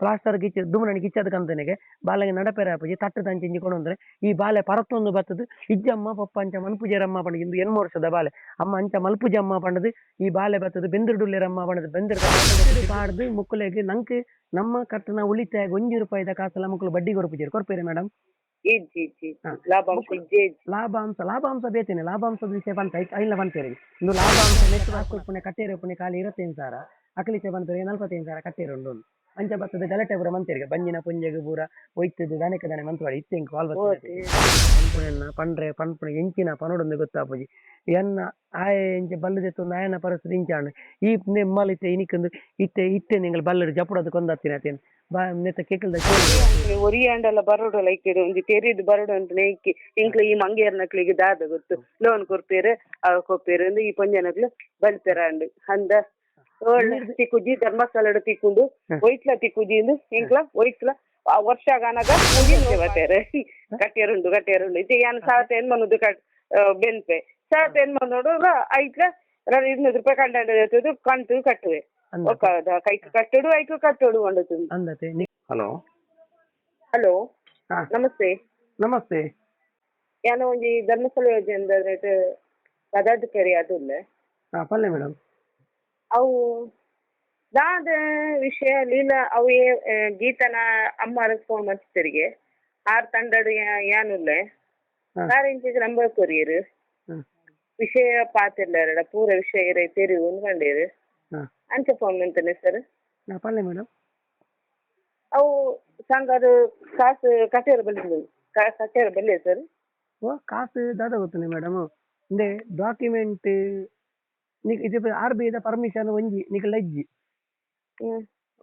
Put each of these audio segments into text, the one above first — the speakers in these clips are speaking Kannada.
ಪ್ಲಾಸ್ಟರ್ ಗಿಚ್ಚ ದುಮ್ನನಿ ಗಿಚ್ಚದ ಕಂತನಿಗೆ ಬಾಲೆಗೆ ನಡಪೆರ ಆಪುಜಿ ತಟ್ಟು ಕೊಡು ಕೊಡೊಂದ್ರೆ ಈ ಬಾಲೆ ಪರತ್ತೊಂದು ಬತ್ತದು. ಇಜ್ಜಮ್ಮ ಪಪ್ಪ ಅಂಚ ಮನ್ಪುಜೆರಮ್ಮ ಪಂಡ ಇಂದು ಎನ್ ವರ್ಷದ ಬಾಲೆ ಅಮ್ಮ ಅಂಚ ಮಲ್ಪುಜಮ್ಮ ಪಂಡದು ಈ ಬಾಲೆ ಬತ್ತದು. ಬೆಂದಿರುಡುಲ್ಲೆರಮ್ಮ ಪಂಡದು. ಬೆಂದಿರು ಪಾಡ್ದು ಮುಕ್ಕುಲೆಗೆ ನಂಗೆ ನಮ್ಮ ಕಟ್ಟನ ಉಳಿತಾಯ ಒಂಜಿ ರೂಪಾಯಿದ ಕಾಸಲ ಮುಕ್ಕಲು ಬಡ್ಡಿ ಕೊರಪುಜೇರು ಕೊರ್ಪೇರಿ ಮೇಡಮ್. ಲಾಭಾಂಶ ಲಾಭಾಂಶ ಬೇತೇನೆ. ಲಾಭಾಂಶದ ವಿಷಯ ಬಂತ ಇಲ್ಲ ಬಂತೇರಿ. ಇನ್ನು ಲಾಭಾಂಶ ನೆಕ್ಸ್ಟ್ ಹಾಕಿ ಪುಣೆ ಕಟ್ಟೇರಿ ಪುಣೆ ಖಾಲಿ ಇರತ್ತೇನು ಸಾರ. ಅಕಲಿಚೆ ಬಂದರೆ ನಲ್ವತ್ತೈದು ಸಾವಿರ ಕಟ್ಟೇರಿ ಉಂಡು. ಅಂಚ ಬತ್ತದ ಗಲಾಟೆ ಪೂರ ಮಂತೆರ್ಗ ಬಂಜಿನ ಪುಂಜೆಗೆ ಪೂರ ಒಯ್ತದ ದನಕ್ಕೆ ದನೆ ಮಂತ್ವಾಡಿ. ಇತ್ತೆ. ಕಾಲ್ ಬರ್ತದೆ ಪಂಡ್ರೆ ಪಂಪುಣ ಎಂಚಿನ ಪನೊಡೊಂದು ಗೊತ್ತಾಪುಜಿ. ಎನ್ನ ಆಯ ಎಂಚ ಬಲ್ಲದೆತ್ತೊಂದು ಆಯನ ಪರಿಸ್ಥಿತಿ ಇಂಚಾಣ ಈ ನಿಮ್ಮಲ್ಲಿ ಇತ್ತೆ ಇನಿಕೊಂದು ಇತ್ತೆ ಇತ್ತೆ ನಿಂಗಳು ಬಲ್ಲರು ಜಪುಡದು ಕೊಂದತ್ತಿನ ಅತ್ತೇನು ಬಾ ನೆತ್ತ ಕೇಕಲ್ದ ಒರಿಯಾಂಡಲ್ಲ ಬರೋಡು ಲೈಕ್ ಒಂಜಿ ತೆರಿದ್ ಬರೋಡು ಅಂತ ನೈಕಿ ಇಂಕ್ಲ ಈ ಮಂಗೇರ್ನಕ್ಲಿಗೆ ದಾದ ಗೊತ್ತು. ಲೋನ್ ಕೊರ್ಪೇರು ಅವ ಕೊಪ್ಪೇರು ಈ ಪೊಂಜನಕ್ಲು ಬಲ್ಪೆರ ಅಂಡ್ ಅಂದ ತಿಕ್ಕುಜಿ ಧರ್ಮಸ್ಥಳ ತಿಕ್ಕೊಂಡು ಒಯ್ಟ್ಲ ತಿಕ್ಕುಜಿಂದು ಇಂಕ್ಲ ಒಯ್ಟ್ಲ ಆ ವರ್ಷ ಗಾನಗ ಕಟ್ಟಿಯರುಂಡು ಕಟ್ಟಿಯರುಂಡು ಇದು ಯಾನ್ ಸಾವಿರದ ಏನ್ ಮನುದು ಕಟ್ ಬೆನ್ಪೆ. ಸಾವಿರದ ಏನ್ ಮನೋಡು ಐಟ್ಲ ಇನ್ನೂರು ರೂಪಾಯಿ ಕಂಡು ಕಂತು ಕಟ್ಟುವೆ. ಕೈಕು ಕೈ ಕಟ್ಟಡು ಐಕು ಕಟ್ಟಡು ಒಂದು ಹಲೋ. ಹಲೋ. ನಮಸ್ತೆ. ನಮಸ್ತೆ. ಯಾನ ಒಂಜಿ ಧರ್ಮಸ್ಥಳ ಯೋಜನೆ ರೇಟ್ ಪದಾಧಿಕಾರಿ ಅದುಲ್ಲ ಹಾ ಪಲ್ಲೆ ಮೇಡಮ್ ಅವು ದಾದ ವಿಷಯ ಲೀಲಾ ಅವು ಗೀತನ ಅಮ್ಮ ಫೋನ್ ಮಾಡ್ತಿರಿಗೆ ಆರ್ ತಂಡಡು ಯಾನುಲ್ಲೆ ಇಲ್ಲ ಕಾರಿಂಚಿಗೆ ನಂಬರ್ ಕೊರಿಯರು. ವಿಷಯ ಎರಡ ಪೂರ ವಿಷಯ ಇರ ತೆರಿವು ಅನ್ಕೊಂಡಿರು ಹಾ. ಅಂಚೆ ಫೋನ್ ಅಂತಾನೆ ಸರ್. ಪಲ್ಲೆ ಮೇಡಮ್ ಅವು ಸಂಘದ ಕಾಸು ಕಟ್ಟೇರು ಬಲ್ಲಿ ಕಟೇರ ಬಲ್ಲಿ ಸರ್. ಓ ಕಾಸು ದಾದ ಗೊತ್ತನೆ ಮೇಡಮ್ ಇಂದೆ ಡಾಕ್ಯುಮೆಂಟ್ ಇದು ಆರ್ ಬಿ ಐದ ಪರ್ಮಿಷನ್ ಒಂಜಿ ನಿಕ್ ಲಜ್ಜಿ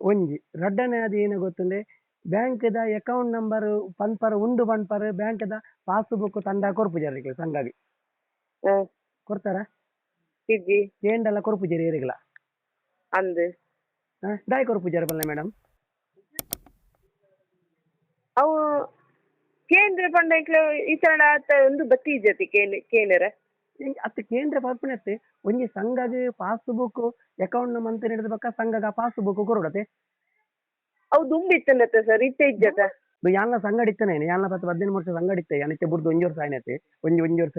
ಒಂಜಿ. ರಡ್ಡನೆ ಅದು ಏನು ಗೊತ್ತುಂಡೆ? ದ ಅಕೌಂಟ್ ನಂಬರ್ ಪನ್ಪರ್ ಉಂಡು ಪನ್ಪರ್ ಬ್ಯಾಂಕ್ದ ಪಾಸ್ಬುಕ್ ತಂಡ ಕೊರ್ಪುಜಾರಿಗೆ ಹ್ಮ್ ಕೊಡ್ತಾರ? ಇಜ್ಜಿ. ಏಂಡೆಲ್ಲ ಕೊರ್ಪುಜಾರಿ ಏರಿಗಳ ಅಂದ್. ದಾಯ್ ಕೊರ್ಪುಜಾರ ಬಲ್ಲೆ ಮೇಡಮ್ ಅವು ಕೇಂದ್ರ ಪಂಡ ಈ ಆತ ಒಂದು ಬತ್ತಿ ಇಜ್ಜತಿ ಕೇಂದ್ರ ಕೇಂದ್ರ ಅತ್ತ ಕೇಂದ್ರ ಪಾಪಿನತ್ತೆ ಒಂಜಿ ಸಂಘದ ಪಾಸ್ಬುಕ್ ಅಕೌಂಟ್ ಮಂತ್ ಹಿಡಿದ ಬಕ್ಕ ಸಂಘಗ ಪಾಸ್ಬುಕ್ ಕೊರಡತೆ ಅವು ದುಂಬಿತ್ತಂದತ್ತ ಸರ್ ಇತ್ತೆ ಇಜ್ಜತ. ಯಾನ್ಲ ಸಂಗಡಿತ್ತನೇನೆ ಯಾನ್ಲ ಪತ್ತ ಹದಿನೈದು ವರ್ಷ ಸಂಗಡಿತ್ತೆ ಯಾನಕ್ಕೆ ಬುರ್ದು ಒಂಜಿ ವರ್ಷ ಆಯ್ನತೆ ಒಂಜಿ ಒಂಜಿ ವರ್ಷ.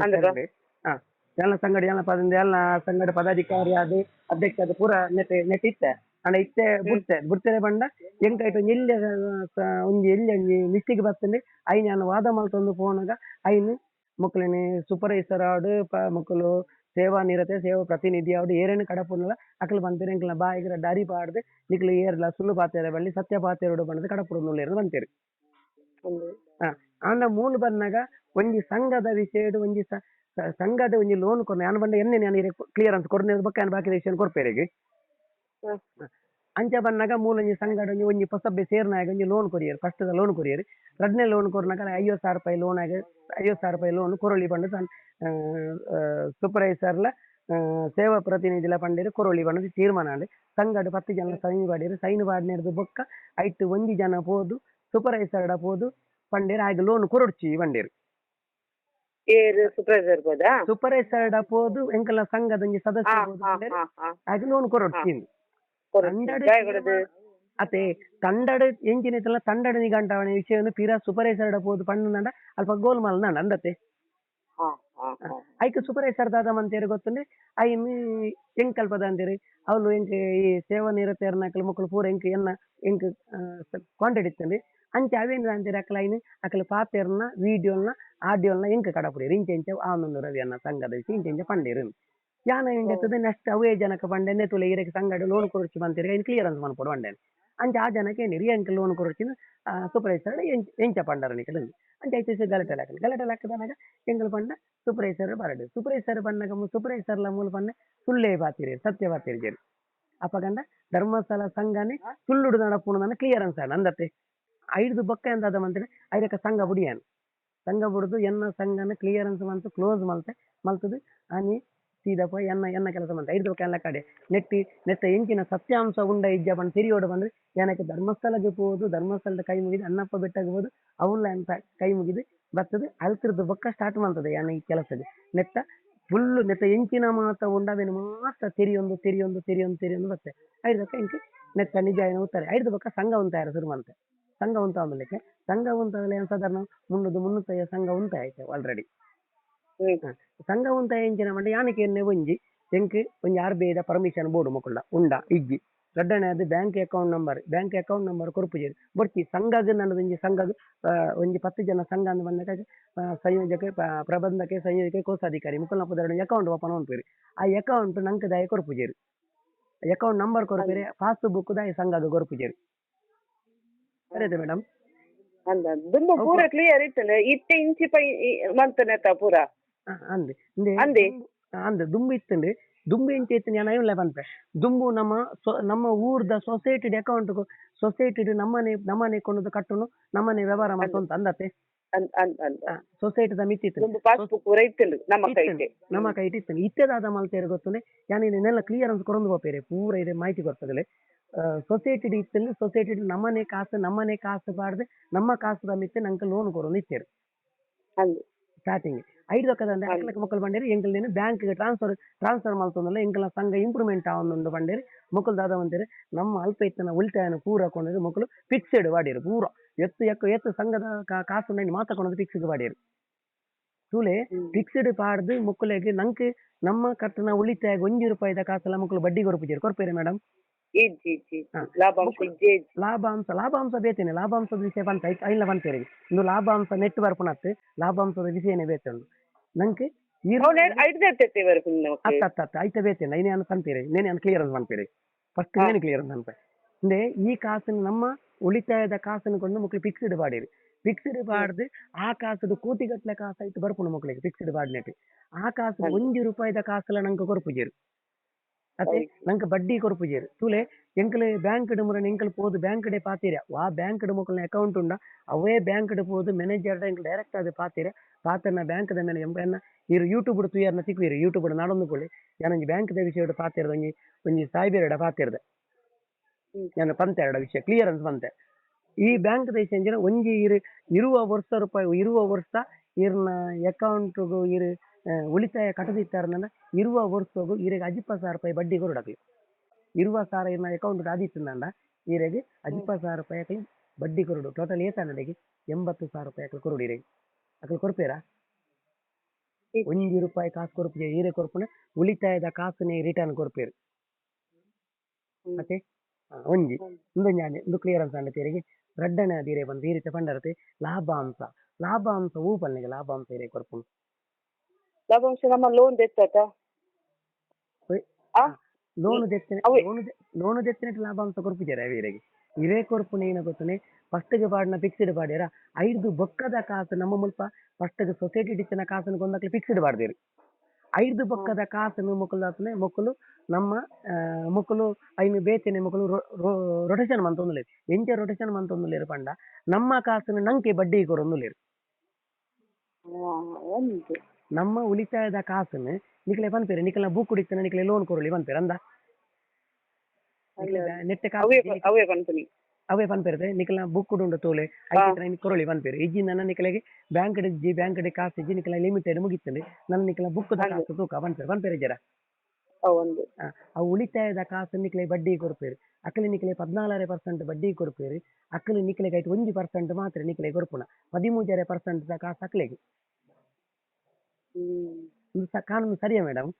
ಹಾ ಯಾನ್ಲ ಸಂಗಡಿ ಯಾನ್ಲ ಪದಿಂದ ಯಾನ್ಲ ಸಂಘಡ ಪದಾಧಿಕಾರಿ ಆದಿ ಅಧ್ಯಕ್ಷ ಅದು ಪೂರ ನೆಟ್ ನೆಟ್ಟಿತ್ತೆ ಇತ್ತೆ. ಅಣ್ಣ ಇತ್ತೆ ಬುಡ್ತೆ ಬುಡ್ತೇನೆ ಬಂಡ ಎಂಕಾಯ್ತು ಎಲ್ಲಿ ಒಂಜಿ ಎಲ್ಲಿ ಮಿಸ್ಟಿಗೆ ಬರ್ತಂಡೆ ಐನ್ ನಾನು ವಾದ ಮಲ್ತೊಂದು ಪೋನಾಗ ಐನ್ ಮುಕ್ಕಳಿನಿ ಸೂಪರ್ವೈಸರ್ ಆಡು ಪ ಮಕ್ಕಳು ಸೇವಾ ನಿರತೆ ಸೇವಾ ಪ್ರತಿನಿಧಿ ಆಡು ಏರೇನು ಕಡಪುನಲ ಅಕಲ್ ಅಂಕಲ್ ಎಂಕಲ್ನ ಬಾಯಿಗಿರ ಡಾರಿ ಪಾಡ್ದೆ ನಿಕ್ಲು ಏರ್ಲ ಸುಳ್ಳು ಪಾತೇರ ಬಳ್ಳಿ ಸತ್ಯ ಪಾತೇರೋಡು ಬಂದು ಕಡಪುರ ನುಲ್ಲೇರು ಬಂತೇರಿ. ಆಂಡ ಮೂಲು ಬಂದಾಗ ಒಂಜಿ ಸಂಘದ ವಿಷಯ ಒಂಜಿ ಸಂಘದ ಒಂಜಿ ಲೋನ್ ಕೊನೆ ನಾನು ಬಂಡ ಎನ್ನೆ ನಾನು ಕ್ಲಿಯರೆನ್ಸ್ ಕೊರ್ನೆ ಬಕ್ಕ ಬಾಕಿ ವಿಷಯ ಹಾ ಹ್ಮ್. ಅಂಚ ಬಂದಾಗ ಮೂಲ ಒಂಜಿ ಸಂಘದ ಒಂಜಿ ಒಂಜಿ ಪೊಸಬ್ಬೆ ಸೇರ್ನಾಗ ಒಂಜಿ ಲೋನ್ ಕೊರಿಯರ್ ಫಸ್ಟ್ ಲೋನ್ ಕೊರಿಯರ್. ರಡ್ನೆ ಲೋನ್ ಕೊರ್ನಾಗ ಐವತ್ತು ಸಾವಿರ ರೂಪಾಯಿ ಲೋನ್ ಆಗ ಐವತ್ತು ಸಾವಿರ ರೂಪಾಯಿ ಲೋನ್ ಕೊರೊಳಿ ಬಂದು ಸನ್ ಸೂಪರ್ವೈಸರ್ಲ ಸೇವಾ ಪ್ರತಿನಿಧಿಲ ಪಂಡೇರು ಕೊರೊಳಿ ಬಂದು ತೀರ್ಮಾನ ಆಂಡ್ ಸಂಘಡ್ ಪತ್ತು ಜನ ಸೈನ್ ಪಾಡಿರು ಸೈನ್ ಪಾಡಿನರ್ದು ಬೊಕ್ಕ ಐಟ್ ಒಂಜಿ ಜನ ಪೋದು ಸೂಪರ್ವೈಸರ್ಡ ಪೋದು ಪಂಡೇರು ಹಾಗೆ ಲೋನ್ ಕೊರೊಡ್ಚಿ ಏರ್ ಸೂಪರ್ವೈಸರ್ ಸೂಪರ್ವೈಸರ್ಡ ಪೋದು ಎಂಕಲ ಸಂಘದ ಒಂಜಿ ಸದಸ್ಯ ಹಾಗೆ ಪಂಡೇರು ಲೋನ್ ಕೊರೊಡ್ಚಿ ತಂಡಡ್ ಕೊರೊಡು ಅತೆ ತಂಡಡ್ ಎಂಚಿನ ಇತ್ತಲ್ಲ ತಂಡಡ್ ನಿಗಂಟವಣೆ ವಿಷಯವನ್ನು ಪಿರಾ ಸೂಪರ್ವೈಸರ್ಡ ಪೋದು ಪಂಡ ಅಲ್ಪ ಗೋಲ್ಮಾಲ್ ನಂಡ ಅಂದತೆ ಹಾ ಹಾ ಹಾ ಐಕ್ ಸೂಪರ್ವೈಸರ್ ದಾದ ಮಂತೇರು ಗೊತ್ತುಂಡೆ ಐಮಿ ಎಂಕ್ ಅಲ್ಪದ ಅಂತೇರಿ ಅವ್ಲು ಎಂಕ್ ಈ ಸೇವಾ ನಿರತ ಎರ್ನಕಲ್ ಮಕ್ಕಳು ಪೂರ ಎಂಕ್ ಎನ್ನ ಎಂಕ್ ಕಾಂಟ್ಯಾಕ್ಟ್ ಇತ್ತಂడి ಅಂಚೆ ಅವೇನು ಅಂತೀರಿ ಅಕಲ ಐನು ಅಕಲ ಪಾತೆರ್ನ ವಿಡಿಯೋಲ್ನ ಆಡಿಯೋಲ್ನ ಎಂಕ್ ಕಡಪುರಿ ಇಂಚೆ ಇಂಚೆ ಆನಂದ ರವಿ ಅನ್ನ ಸಂಘದ ವಿಷಯ ಇಂಚೆ ಇಂಚೆ ಪಂಡೇರು ಯಾನ ಇಂಡತ್ತದೆ ನೆಕ್ಸ್ಟ್ ಅವೇ ಜನಕ ಬಂಡೆ ನೆತ್ತುಲೆ ಇರಕ್ಕೆ ಸಂಗಡ ಲೋನ್ ಕೊರಚಿ ಬಂತೀರಿ ಐನು ಕ್ಲಿಯರೆನ್ಸ್ ಮನ್ಪೊಡು ಬಂಡೆ ಅಂಚೆ ಆ ಜನಕ್ಕೆ ಏನಿರಿ ಎಂಕ್ ಲೋನ್ ಕೊರಚಿನ ಸೂಪರ್ವೈಸರ್ ಎಂಚ ಪಂಡರ ನಿಕಲು ಅಂಚೆ ಐತೆ ಗಲಾಟೆ ಲೆಕ್ಕ ಗಲಾಟೆ ಲೆಕ್ಕದನಾಗ ಎಂಕಲ್ ಪಂಡ ಸೂಪರ್ವೈಸರ್ ಬರಡು ಸೂಪರ್ವೈಸರ್ ಬಂದಾಗ ಸೂಪರ್ವೈಸರ್ಲ ಮೂಲ ಪಂಡ ಸುಳ್ಳೇ ಬಾತಿರಿ ಸತ್ಯ ಬಾತಿರಿ ಜರಿ ಅಪ್ಪಗಂಡ ಧರ್ಮಸ್ಥಳ ಸಂಘನೆ ಸುಳ್ಳುಡು ನಡಪುಣದನ್ನ ಕ್ಲಿಯರೆನ್ಸ್ ಆನ ಅಂದತ್ತೆ ಐದು ಬೊಕ್ಕ ಎಂದಾದ ಮಂತ್ರಿ ಐದಕ್ಕ ಸಂಘ ಬುಡಿಯಾನ ಸಂಘ ಬುಡ್ದು ಎನ್ನ ಸಂಘನ ಕ್ಲಿಯರೆನ್ಸ್ ಮಂತು ಕ್ಲೋಸ್ ಮಲ್ತೆ ಮಲ್ತದು ಆನಿ ಸೀದಾ ಪೋಯ್ ಎನ್ನ ಎನ್ನ ಕೆಲಸ ಐದು ಬೊಕ್ಕ ಎಲ್ಲ ಕಡೆ ನೆಟ್ಟಿ ನೆತ್ತ ಎಂಚಿನ ಸತ್ಯಾಂಶ ಉಂಡ ಇಜ್ಜ ಬಂದು ತಿರಿಯೋಡು ಬಂದ್ರೆ ಏನಕ್ಕೆ ಧರ್ಮಸ್ಥಳಕ್ಕೆ ಹೋದು, ಧರ್ಮಸ್ಥಳದ ಕೈ ಮುಗಿದು ಅನ್ನಪ್ಪ ಬೆಟ್ಟಾಗಬಹುದು ಹೋದು ಅವಲ್ಲ ಅಂತ ಕೈ ಮುಗಿದು ಬರ್ತದೆ, ಅಲ್ತಿರ್ದು ಬೊಕ್ಕ ಸ್ಟಾರ್ಟ್ ಮಾಡ್ತದೆ ಯಾನ ಈ ಕೆಲಸದ. ನೆತ್ತ ಫುಲ್ಲು ನೆತ್ತ ಎಂಚಿನ ಮಾತ ಉಂಡವೇನು ಮಾತ್ರ ತೆರಿಯೊಂದು ತೆರಿಯೊಂದು ತೆರಿಯೊಂದು ತೆರಿಯೊಂದು ಬರ್ತದೆ. ಐದು ಬಕ್ಕ ಎಂಕಿ ನೆತ್ತ ನಿಜ ಏನು ಉತ್ತಾರೆ. ಐದು ಬಕ್ಕ ಸಂಘ ಉಂತಾಯರ ಮಂತೆ ಸಂಘ ಆಮೇಲೆ ಸಂಘ ಉಂತಾಗಲೇ ಸಾಧಾರಣ? ಮುನ್ನೂರು ಮುನ್ನೂತ್ತೈದು ಸಂಘ ಉಂತ ಆಯ್ತು ಆಲ್ರೆಡಿ ಸಂಘ ಉಂತ ಎಂಚಿನ ಮಂಡೆ ಯಾನಕ್ಕೆ ಎನ್ನೆ ಒಂಜಿ ಎಂಕ್ ಒಂಜಿ ಆರ್ ಬಿ ಐದ ಪರ್ಮಿಷನ್ ಬೋರ್ಡು ಮುಕ್ಕುಳ್ಳ ಉಂಡ ಇಜ್ಜಿ ದೊಡ್ಡನೆ ಅದು bank account number bank account number ಕೊರ್ಪುಜೇರಿ ಬರ್ತಿ ಸಂಘಗ್ ನನ್ನದು ಒಂಜಿ ಸಂಘಗ್ ಒಂಜಿ ಪತ್ತು ಜನ ಸಂಘ ಅಂದ್ ಬಂದಾಗ ಸಂಯೋಜಕ ಪ- ಪ್ರಬಂಧಕ ಸಂಯೋಜಕ ಕೋಶಾಧಿಕಾರಿ ಮುಕುಲ್ನ ಪುದರ್ನ ಅಕೌಂಟ್ ಓಪನ್ ಮಾಡ್ಪೇರಿ ಆ ಅಕೌಂಟ್ ನಂಕ್ ದಾಯ ಕೊರ್ಪುಜೇರಿ ಅಕೌಂಟ್ ನಂಬರ್ ಕೊರ್ಪೇರಿ ಪಾಸ್ ಬುಕ್ ದಾಯ ಸಂಘದ ಕೊರ್ಪುಜೇರಿ ಸರಿ ಮೇಡಮ್ ದುಂಬು ಪೂರ ಕ್ಲಿಯರ್ ಇತ್ತಂದ್ರೆ ಇತ್ತೆ ಇಂಚಿ ಪೈ ಮಂತನೆತ್ತ ಪೂರ ಅಂದೆ. ಅಂದೆ? ದುಂಬು- ಅಂದೆ ದುಂಬು ಇತ್ತಂಡೆ ದುಂಬು ಎಂಚ ಇತ್ತು ನಾನು ಐವಲ್ಲ ಬಂತೆ ದುಂಬು ನಮ್ಮ ನಮ್ಮ ಊರ್ದ ಸೊಸೈಟಿ ಅಕೌಂಟ್ ಸೊಸೈಟಿ ನಮ್ಮನೆ ನಮ್ಮನೆ ಕೊಂಡು ಕಟ್ಟುನು ನಮ್ಮನೆ ವ್ಯವಹಾರ ಮಾಡ್ಕೊಂತ ಅಂದತ್ತೆ ಅಂದ್ ಅಂದ್ ಅಂದ್ ಸೊಸೈಟಿದ ಮಿತಿ ನಮ್ಮ ಕೈ ಇಟ್ಟಿತ್ತು. ಇತ್ತೆದಾದ ಮಲ್ತೇರು ಗೊತ್ತುನೆ? ಇನ್ನೆಲ್ಲ ಕ್ಲಿಯರೆನ್ಸ್ ಕೊರೊಂದು ಹೋಗ್ಬೇರೆ ಪೂರ ಇದೆ ಮಾಹಿತಿ ಕೊಡ್ತದಲೆ ಸೊಸೈಟಿ ಇತ್ತಲ್ಲಿ ಸೊಸೈಟಿ ನಮ್ಮನೆ ಕಾಸು ನಮ್ಮನೆ ಕಾಸು ಬಾಡ್ದೆ ನಮ್ಮ ಕಾಸು ಮಿತ್ತೆ ನಂಗೆ ಲೋನ್ ಕೊಡೋನು ಇತ್ತೇರು. ಅಂದ್. ಸ್ಟಾರ್ಟಿಂಗ್ ಐದು ಲಕ್ಕದಂದ್ರೆ ಹೌದು. ಅಕ್ಲಕ್ಕೆ ಮಕ್ಕಳು ಬಂಡೇರಿ ಎಂಕಲ್ ನೀನು ಬ್ಯಾಂಕ್ಗೆ ಟ್ರಾನ್ಸ್ಫರ್ ಟ್ರಾನ್ಸ್ಫರ್ ಮಾಡ್ತಂದಲ್ಲ ಎಂಕಲ ಸಂಘ ಇಂಪ್ರೂವ್ಮೆಂಟ್ ಆವೊಂದು ಬಂಡೇರಿ ಮಕ್ಕಳು ದಾದ ಬಂದೇರಿ ನಮ್ಮ ಅಲ್ಪ ಇತ್ತನ ಉಳಿತಾಯನ ಪೂರ ಹಾಕೊಂಡಿರಿ ಮಕ್ಕಳು ಫಿಕ್ಸ್ಡ್ ಬಾಡಿರು ಪೂರ ಎತ್ತು ಎಕ್ಕ ಎತ್ತು ಸಂಘದ ಕಾಸು ನೈನ್ ಮಾತಾಕೊಂಡು ಫಿಕ್ಸ್ಡ್ ಬಾಡಿರು ತೂಲೆ. ಫಿಕ್ಸ್ಡ್ ಪಾಡ್ದು ಮಕ್ಕಳಿಗೆ ನಂಗೆ ನಮ್ಮ ಕಟ್ಟನ ಉಳಿತಾಯ ಒಂಜಿ ರೂಪಾಯಿದ ಕಾಸೆಲ್ಲ ಮಕ್ಕಳು ಬಡ್ಡಿ ಕೊರ್ಪುಜೇರಿ ಕೊರ್ಪೇರಿ ಮೇಡಮ್. ಲಾಭಾಂಶ ಲಾಭಾಂಶ ಬೇತೇನೆ ಲಾಭಾಂಶದ ವಿಷಯ ಬಂತ ಐಲ್ಲ ಬಂತೇರಿ ಇಂದು ಲಾಭಾಂಶ ನೆಟ್ ಬರ್ಪುನತ್ ಲಾಭಾಂಶದ ವಿಷಯನೇ ಬೇತಂಡು ನಂಗೆ ಅತ್ತ ಅತ್ತ ಅತ್ತ ಐತ ಬೇತೇನೆ ಐನೇ ಅನ್ನು ಪಂಪೇರಿ ನೇನೆ ಕ್ಲಿಯರ್ ಅಂತ ಬಂತೀರಿ ಫಸ್ಟ್ ಹಾ. ಕ್ಲಿಯರ್ ಅಂತ ಅಂತ ಅಂದ್ರೆ ಈ ಕಾಸನ್ನು ನಮ್ಮ ಉಳಿತಾಯದ ಕಾಸನ್ನು ಕೊಂಡು ಮಕ್ಕಳು ಫಿಕ್ಸ್ಡ್ ಬಾಡಿರಿ ಫಿಕ್ಸ್ಡ್ ಬಾಡ್ದು ಆ ಕಾಸದು ಕೋಟಿಗಟ್ಟಲೆ ಕಾಸು ಆಯ್ತು ಬರ್ಪುಣ ಮಕ್ಕಳಿಗೆ ಫಿಕ್ಸ್ಡ್ ಬಾಡ್ನೆಟ್ ಆ ಕಾಸು ಒಂದು ರೂಪಾಯಿದ ಕಾಸೆಲ್ಲ ನಂಗೆ ಕೊರ್ಪುಜೇರು ಅದೇ ನಂಗೆ ಬಡ್ಡಿ ಕೊರಪುಜೇರು ತೂಲೆ ಎಂಕಲು ಬ್ಯಾಂಕ್ ಡುಮರ ಎಂಕಲು ಪೋದು ಬ್ಯಾಂಕ್ ಡೇ ಪಾತೀರ ವಾ ಬ್ಯಾಂಕ್ ಡುಮಕಲ್ನ ಅಕೌಂಟ್ ಉಂಡ ಅವೇ ಬ್ಯಾಂಕ್ ಡು ಪೋದು ಮ್ಯಾನೇಜರ್ ಎಂಕ್ ಡೈರೆಕ್ಟ್ ಅದು ಪಾತೀರ ಪಾತನ ಬ್ಯಾಂಕ್ ದ ಮೇಲೆ ಎಂಬ ಇರು ಯೂಟ್ಯೂಬ್ ತುಯರ್ನ ತಿಕ್ಕುವಿರು ಯೂಟ್ಯೂಬ್ நடந்து கொள்ளி எனக்கு பேங்க் ದ ವಿಷಯ ಪಾತಿರದ ಒಂಜಿ ಒಂಜಿ ಸಾಯ್ಬೇರೆಡ ಪಾತಿರದ ನಾನು ಪಂತೆ ಎರಡ ವಿಷಯ ಕ್ಲಿಯರ್ ಅಂತ ಪಂತೆ ಈ ಬ್ಯಾಂಕ್ ದ ವಿಷಯ ಒಂಜಿ ಇರು ಇರುವ ವರ್ಷ ರೂಪಾಯಿ ಇರುವ ವರ್ಷ ಇರ್ನ ಅಕೌಂಟ್ಗೂ ಇರು ಉಳಿತಾಯ ಕಟ್ಟದಿತ್ತಾರನ್ನ ಇರುವ ವರ್ಷಗೂ ಈರೆಗೆ ಅಜಿಪ್ಪ ಸಾವಿರ ರೂಪಾಯಿ ಬಡ್ಡಿ ಕೊರಡಕ್ಲಿ ಇರುವ ಸಾರ ಇನ್ನ ಅಕೌಂಟ್ ಆದಿತ್ತಂಡ ಈರೆಗೆ ಅಜಿಪ್ಪ ಸಾವಿರ ರೂಪಾಯಿ ಹಾಕಲಿ ಬಡ್ಡಿ ಕೊರಡು ಟೋಟಲ್ ಏತ ನನಗೆ ಎಂಬತ್ತು ಸಾವಿರ ರೂಪಾಯಿ ಹಾಕಲು ಕೊರಡು ಈರೆಗೆ. ಅಕಲ್ ಕೊರ್ಪೇರಾ ಒಂದು ಒಂಜಿ ರೂಪಾಯಿ ಕಾಸು ಕೊರಪಿದೆ ಈರೆ ಕೊರಪನ ಉಳಿತಾಯದ ಕಾಸುನೆ ರಿಟರ್ನ್ ಕೊರಪೇರು ಮತ್ತೆ? ಒಂಜಿ. ಇಂದು ஞானி ಇಂದು ಕ್ಲಿಯರೆನ್ಸ್ ಅಂಡ ತೆರಿಗೆ ರಡ್ಡನೆ ಅದೀರೆ ಬಂದು ಈ ರೀತಿ ಪಂಡರತೆ ಲಾಭಾಂಶ. ಲಾಭಾಂಶ ಹೂ ಲಾಭಾಂಶ ಈರೆ ಕೊರ್ಪುನು ಲಾಭಾಂಶ ನಮ್ಮ ಲೋನ್ ದೆತ್ತ ಆ ಲೋನ್ ದೆತ್ತಿನ. ಲೋನ್ ಲೋನ್ ದೆತ್ತಿನ ಲಾಭಾಂಶ ಕೊರ್ಪಿದ್ದಾರೆ ಅವರಿಗೆ ಇರೇ ಕೊರ್ಪುನ ಏನ ಗೊತ್ತನೆ ಫಸ್ಟ್ಗೆ ಬಾಡಿನ ಫಿಕ್ಸ್ಡ್ ಪಾಡ್ಯಾರ ಐದು ಬೊಕ್ಕದ ಕಾಸು ನಮ್ಮ ಮುಲ್ಪ ಫಸ್ಟ್ಗೆ ಸೊಸೈಟಿ ಡಿಚ್ಚಿನ ಕಾಸನ್ನು ಕೊಂದಕ್ಕೆ ಫಿಕ್ಸ್ಡ್ ಬಾಡ್ದೇರಿ ಐದು ಬೊಕ್ಕದ ಕಾಸನ್ನು ಮುಕ್ಕಲು ಆತ್ನೆ ಮುಕ್ಕಲು ನಮ್ಮ ಮುಕ್ಕಲು ಐನು ಬೇತೇನೆ ಮುಕ್ಕಲು ರೊಟೇಷನ್ ಮಂತೊಂದುಲೇರು ಎಂಚ ರೊಟೇಷನ್ ಮಂತೊಂದುಲೇರು ಪಂಡ ನಮ್ಮ ಕಾಸನ್ನು ನಂಗೆ ಬಡ್ಡಿ ಕೊರೊಂದುಲೇರು ಒಂದು ಉಳಿತಾಯದ ಕಾಸನ್ನು ನಿಕ್ಲೆ ಪನ್ಪೇರು ನಿಕ್ಲ ಬುಕ್ ಕುಡಿತಾನೆ ನಿಕ್ಲೆ ಲೋನ್ ಕೊರಲಿ ಪನ್ಪೇರು ಅಂದ. ನೆಟ್ಟ ನೆಟ್ ಅವೇ ಕಾಸು ಅವೇ ಪನ್ಪೆರ್ದೆ ನಿಕ್ಲ ಬುಕ್ ಉಂಡು ತೋಲೆ ಐದು ಕೊರಳಿ ಪನ್ಪೇರು ಇಜ್ಜಿ ನನ್ನ ನಿಕ್ಲೆಗೆ ಬ್ಯಾಂಕ್ ಇಜ್ಜಿ ಬ್ಯಾಂಕ್ ಕಾಸು ಇಜ್ಜಿ ನಿಕ್ಲ ಲಿಮಿಟೆಡ್ ಮುಗಿತ್ತಂಡೆ ನನ್ನ ನಿಕ್ಲ ಬುಕ್. ಕಾಸು ತೂಕ ಪನ್ಪೇರು ಪನ್ಪೇರು ಜರ. ಆ ಒಂದು. ಆ, ಉಳಿತಾಯದ ಕಾಸು ನಿಕ್ಲೆ ಬಡ್ಡಿ ಕೊಡ್ಪೇರು. ಅಕ್ಕಲಿ ನಿಕ್ಲೆ ಪದ್ನಾಲರೆ ಪರ್ಸೆಂಟ್ ಬಡ್ಡಿ ಕೊಡ್ಪೇರು. ಅಕ್ಕಲಿ ನಿಕ್ಲೆಗೆ ಆಯ್ತು ಒಂಜಿ ಪರ್ಸೆಂಟ್ ಮಾತ್ರ ನಿಕ್ಲೆ ಕೊರ್ಪುನ ಪದಿಮೂಜರೆ ಪರ್ಸೆಂಟ್ ಕಾಸು ಅಕ್ಲೆಗೆ. ಹ್ಮ್ ಇದು ಸ- ಕಾನೂನು ಸರಿಯಾ ಮೇಡಮ್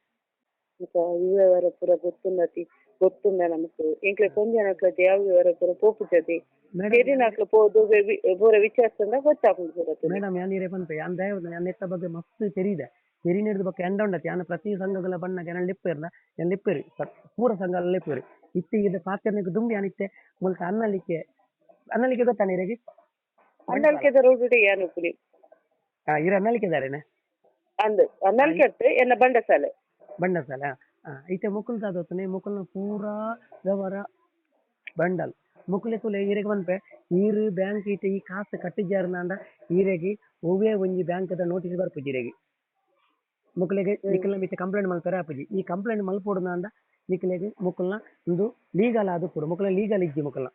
ಮತ್ತೆ ವಿವರ ಪೂರ ಗೊತ್ತುಂಡತಿ ಗೊತ್ತುಂಡ ನಮಕ್ ಎಂಕ್ಲೆ ಕೊಂಜನಕ್ಲ ಯಾವ ವಿವರ ಪೂರ ಪೋಪುಜತಿ ಮೇಡಮ್ ತೆರಿನಕ್ಲ ಪೋದು ವೆ- ಪೂರ ವಿಚಾರಿಸಿಂದ ಗೊತ್ತಾಗುದು ಪೂರ ಮೇಡಮ್ ಯಾನ್ ಇರೇ ಪನ್ಪೆ ಯಾನ್ ದಯ ಯಾನ್ ಎತ್ತ ಬಗ್ಗೆ ಮಸ್ತ್ ತೆರೀದೆ ತೆರಿ ನೀಡಿದ ಬಗ್ಗೆ ಎಂಡ ಉಂಡತಿ ಯಾನ್ ಪ್ರತಿ ಸಂಘಗಳ ಬಣ್ಣಗೆ ನಾನು ಲಿಪ್ಪೇರ್ನ ಯಾನ್ ಲಿಪ್ಪೇರಿ ಪ- ಪೂರ ಸಂಘ ಲಿಪ್ಪೇರಿ ಇತ್ತಿ ಇದು ಪಾತ್ರೆನಿಗೆ ದುಂಬಿ ಅನಿತ್ತೆ ಮೂಲಕ ಅನ್ನಲಿಕ್ಕೆ ಅನ್ನಲಿಕ್ಕೆ ಗೊತ್ತಾ ನೀರಿಗೆ ಅಣ್ಣಲ್ಕೆದ ರೋಡುಡೆ ಯಾನು ಪುಲಿ ಹಾ ಇರ ಅನ್ನಲಿಕ್ಕೆ ಇದಾರೇನೆ ಅಂದ್ ಅಣ್ಣಲ್ಕೆಟ್ ಎನ್ನ ಬಂಡಸಾಲೆ. ಬಂಡ ಐತೆ ಮುಕುಲ್ ದಾದೋತನೆ ಮುಕುಲ್ನ ಪೂರಾ ವ್ಯವಹಾರ ಬಂಡಲ್. ಮುಕುಲೆ ತುಲೆ ಈರೆಗೆ ಬಂದ್ಪೆ ಈರು ಬ್ಯಾಂಕ್ ಈಚೆ ಈ ಕಾಸು ಕಟ್ಟಿಜಾರ್ನಾಂಡ ಈರೆಗೆ ಒವ್ವೇ ಒಂಜಿ ಬ್ಯಾಂಕ್ದ ನೋಟಿಸ್ ಬರ್ಪುಜಿ ಈರೆಗೆ ಮುಕುಲೆಗೆ ನಿಖಲ್ನ ಮಿತೆ ಕಂಪ್ಲೇಂಟ್ ಮಲ್ಪರೆ ಆಪುಜಿ. ಈ ಕಂಪ್ಲೇಂಟ್ ಮಲ್ಪೊಡುನಾಂಡ ನಿಖಲೆಗೆ ಮುಕುಲ್ನ ಒಂದು ಲೀಗಲ್ ಆದು ಕೊಡು ಮುಕುಲ ಲೀಗಲ್ ಇಜ್ಜಿ ಮುಕುಲ್ನ.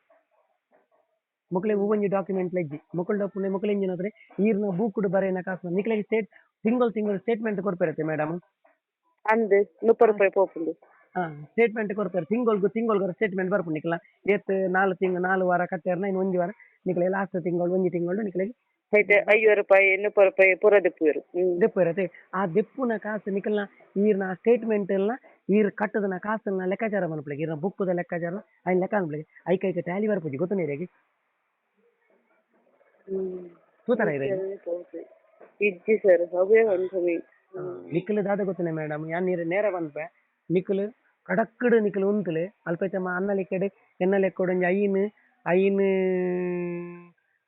ಮುಕುಲೆ ಒಂಜಿ ಡಾಕ್ಯುಮೆಂಟ್ ಇಜ್ಜಿ. ಮುಕುಲ್ ಡಾಕ್ಯುಮೆಂಟ್ ಮುಕುಲ್ ಇಂಜಿನ ಈರ್ನ ಬೂಕುಡು ಬರೆಯನ ಕಾಸು ನಿಖಲೆಗೆ ಸ್ಟೇಟ್ ತಿಂಗಳು ತಿಂಗಳು ಸ್ಟೇಟ್ಮೆಂಟ್ ಕೊಡ್ಪೇರತ್ತೆ ಮೇಡಮ್ ಅಂದ್ ಮುಪ್ಪ ರೂಪಾಯಿ ಪೋಪುಂಡು ಸ್ಟೇಟ್ಮೆಂಟ್ ಕೊಡ್ತಾರೆ. ತಿಂಗೊಳ್ಗು ತಿಂಗೊಳ್ಗು ಸ್ಟೇಟ್ಮೆಂಟ್ ಬರ್ಪುಂಡು ನಿಕ್ಲ ಏತ್ ನಾಲ್ ತಿಂಗ್ ನಾಲ್ ವಾರ ಕಟ್ಟಾರ್ನ ಇನ್ನು ಒಂಜಿ ವಾರ. ನಿಕ್ಲೆ ಲಾಸ್ಟ್ ತಿಂಗಳು ಒಂಜಿ ತಿಂಗಳು ನಿಕ್ಲೆ ಐವತ್ತು ರೂಪಾಯಿ ಮುಪ್ಪ ರೂಪಾಯಿ ಪೂರ ದಿಪ್ಪುವೆರು ಹ್ಮ್. ದೆಪ್ಪು ಆ ದಿಪ್ಪುನ ಕಾಸು ನಿಕಲ್ನ ಈರ್ನ ಸ್ಟೇಟ್ಮೆಂಟ್ ಎಲ್ಲ ಈರ್ ಕಟ್ಟದನ ಕಾಸನ್ನ ಲೆಕ್ಕಾಚಾರ ಮನ್ಪಳಿಗೆ ಈರ್ನ ಬುಕ್ಕದ ಲೆಕ್ಕಾಚಾರ ಐನ್ ಲೆಕ್ಕ ಅನ್ಪಳಿಗೆ ಐಕ ಐಕ ಟ್ಯಾಲಿ ಬರ್ಪುಜಿ ಗೊತ್ತು ನೀರಿಗೆ ಹ್ಮ್. ತೂತರ ಇದೆ ಇಜ್ಜಿ ಸರ್ ಅವೇ ಒಂದು ನಿಖಲ್ ದಾದ ಗೊತ್ತನೆ ಮೇಡಮ್ ಯಾನ್ ನೀರು ನೇರ ಬಂದ್ಪೆ ನಿಖಲ್ ಕಡಕ್ಕಡು ನಿಖಲ್ ಉಂತುಲೆ ಅಲ್ಪಚಮ್ಮ ಅನ್ನ ಲೆಕ್ಕಡೆ ಎನ್ನ ಲೆಕ್ಕೋಡು ಒಂಜಿ ಐನ್ ಐನ್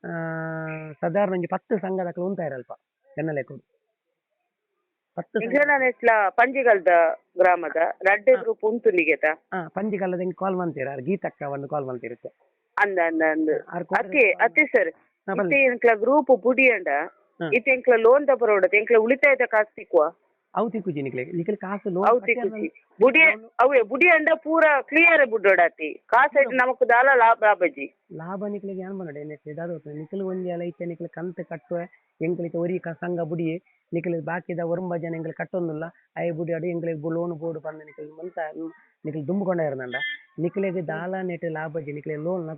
ಆ, ಸಾಧಾರಣ ಒಂಜಿ ಪತ್ತು ಸಂಘದಕ್ಲು ಉಂತಾಯಿರ ಅಲ್ಪ ಎನ್ನ ಲೆಕ್ಕೋಡು ಪತ್ತು ಸಂಘ- ಈಗ ನಾನು ಇಟ್ಲ ಪಂಜಿಗಲ್ದ ಗ್ರಾಮದ ರಡ್ಡೆ ಗ್ರೂಪ್ ಉಂಟು ನಿಗೆತ ಹಾ ಪಂಜಿಕಲ್ಲದ ಕಾಲ್ ಮಾಡ್ತೀರ ಅವ್ರು ಗೀತಕ್ಕ ಒಂದು ಕಾಲ್ ಮಾಡ್ತಿರುತ್ತೆ ಅಂದ ಅಂದ ಅಂದ ಅವ್ರ್ ಕೊಟ್ರೆ ಅತ್ತೆ ಅತ್ತೆ ಸರ್ ಹಾ, ಇತ್ತೆ ಎಂಕ್ಲ ಗ್ರೂಪ್ ಪುಡಿ ಇತ್ತೆ ಎಂಕ್ಲ ಲೋನ್ ತಪರೋಡತ್ ಎಂಕ್ಲ ಉಳಿತಾಯದ ಕಾಸು ತಿಕ್ಕುವ ಅವು ತಿಕ್ಕುಜಿ ನಿಕ್ಲೆ ಇಕ್ಲೆ ಕಾಸು ಅವು ಲೋನ್ ತಿಕ್ಕುಚಿ ಬುಡಿ ಅವೆ ಬುಡಿ ಅಂಡ ಪೂರ ಕ್ಲಿಯರ್ ಬುಡ್ಡೋಡಾತಿ ಕಾಸು ಐತೆ ನಮಕ್ ದಾಲ ಲಾಭ ಲಾಭಜಿ. ಲಾಭ ನಿಕ್ಲಿಗೆ ಏನ್ ಮಾಡಡೆ ನೆಕ್ಸ್ಟ್ ದಾದ ನಿಕ್ಲೆ ಒಂಜಿ ಅಲ ಇತ್ತೆ ನಿಕ್ಲೆ ಕಂತ ಕಟ್ಟುವ. ಎಂಕ್ಲಿಗೆ ಒರಿ ಸಂಘ ಬುಡಿ. ನಿಕ್ಲೆ ಬಾಕಿದ ಒರಂಬ ಜನ ಎಂಕ್ಲೆ ಕಟ್ಟೊಂದುಲ್ಲ. ಐ ಬುಡಿ ಅಡು ಎಂಕ್ಲೆ ಲೋನ್ ಬೋರ್ಡ್ ಬಂದ ನಿಕ್ಲೆ ಮಂತ ನಿಖಲ್ ದುಂಬಕೊಂಡ ಇರನಂಡ ನಿಖಲಿಗೆ ದಾಲ ನೆಟ್ ಲಾಭಜಿ ನಿಕ್ಲೆ ಲೋನ್ನ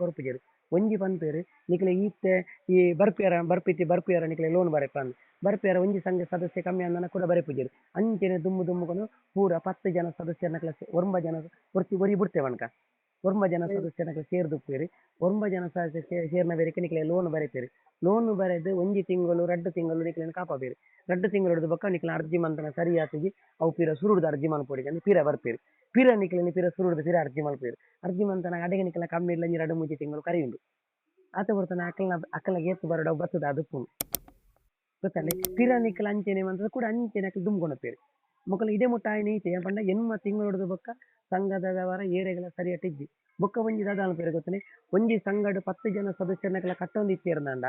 ಒಂಜಿ ಪಂಪೇರು ನಿಕ್ಲೆ ಈತ್ತೆ ಈ ಬರ್ಪಿಯರ ಬರ್ಪಿತಿ ಬರ್ಪಿಯರ ನಿಕ್ಲೆ ಲೋನ್ ಬರೆಪ ಅಂದ್. ಬರ್ಪಿಯರ ಒಂಜಿ ಸಂಘ ಸದಸ್ಯ ಕಮ್ಮಿ ಅಂದನ ಕೂಡ ಬರೆಪುಜರು ಅಂಚೆನೆ ದುಂಬು ದುಂಬಕೊಂಡು ಪೂರ ಪತ್ತು ಜನ ಸದಸ್ಯರನ್ನ ಕ್ಲಸ್ ಒರಂಬ ಜನ, ಒರ್ತಿ, ಒರಿ ಬಿಡ್ತೇವನ್ಕ ಒರ್ಮ ಜನ ಸದಸ್ಯರನ್ನ ಸೇರ್ದುಪ್ಪೇರಿ ಒಂಬ ಜನ ಸದಸ್ಯ ಸೇರ್ನ ಬೇರೆ ನಿಕ್ಲೆ ಲೋನ್ ಬರೀತೀರಿ. ಲೋನ್ ಬರೆದು ಒಂಜಿ ತಿಂಗಳು ರಡ್ಡು ತಿಂಗಳು ನಿಕ್ಲೆನ ಕಾಪಾಬೇರಿ ರಡ್ಡು ತಿಂಗಳು ಹಿಡಿದು ಬಕ್ಕ ನಿಕ್ಲ ಅರ್ಜಿ ಮಂತನ ಸರಿ ಆತಿಗಿ ಅವು ಪೀರ ಸುರುಡ್ದು ಅರ್ಜಿ ಮಲ್ಪೊಡಿಗೆ ಅಂದ್ರೆ ಪೀರ ಬರ್ಪೇರಿ ಪೀರ ನಿಕ್ಲೆನ ಪೀರ ಸುರುಡ್ದು ಪೀರ ಅರ್ಜಿ ಮಲ್ಪೇರಿ ಅರ್ಜಿ ಮಂತನ ಅಡಿಗೆ ನಿಕ್ಲ ಕಮ್ಮಿ ಇಲ್ಲ ನೀರು ಎರಡು ಮೂಜಿ ತಿಂಗಳು ಕರೆಯುಂಡು. ಆತ ಬರ್ತಾನೆ ಅಕ್ಕಲ ಅಕ್ಕಲ ಗೇತು ಬರಡ ಅದು ಅದಪ್ಪುಂಡು ಗೊತ್ತಲ್ಲ? ಪೀರ ನಿಕ್ಲ ಅಂಚೆನೆ ಮಂತದ ಕೂಡ ಅಂಚೆನೆ ಅಕ್ಕಲ್ ದುಮ್ಕೊಂಡಪ್ಪೇರಿ ಮಕ್ಕಳು ಇದೇ ಮುಟ್ಟಾಯ ನೀತಿ ಐತೆ ಪಂಡ ಎನ್ಮ ತಿಂಗಳು ಹಿಡಿದು ಬಕ್ಕ ಸಂಘದ ವ್ಯವಹಾರ ಏರೆಗಳ ಸರಿಯಾಗಿ ಇದ್ದಿ ಬೊಕ್ಕ ಒಂಜಿ ದಾದಾನು ಪೇರು ಗೊತ್ತನೆ? ಒಂಜಿ ಸಂಘಡ್ ಪತ್ತು ಜನ ಸದಸ್ಯರನ್ನೆಲ್ಲ ಕಟ್ಟೊಂದು ಇತ್ತಿರ್ನಂಡ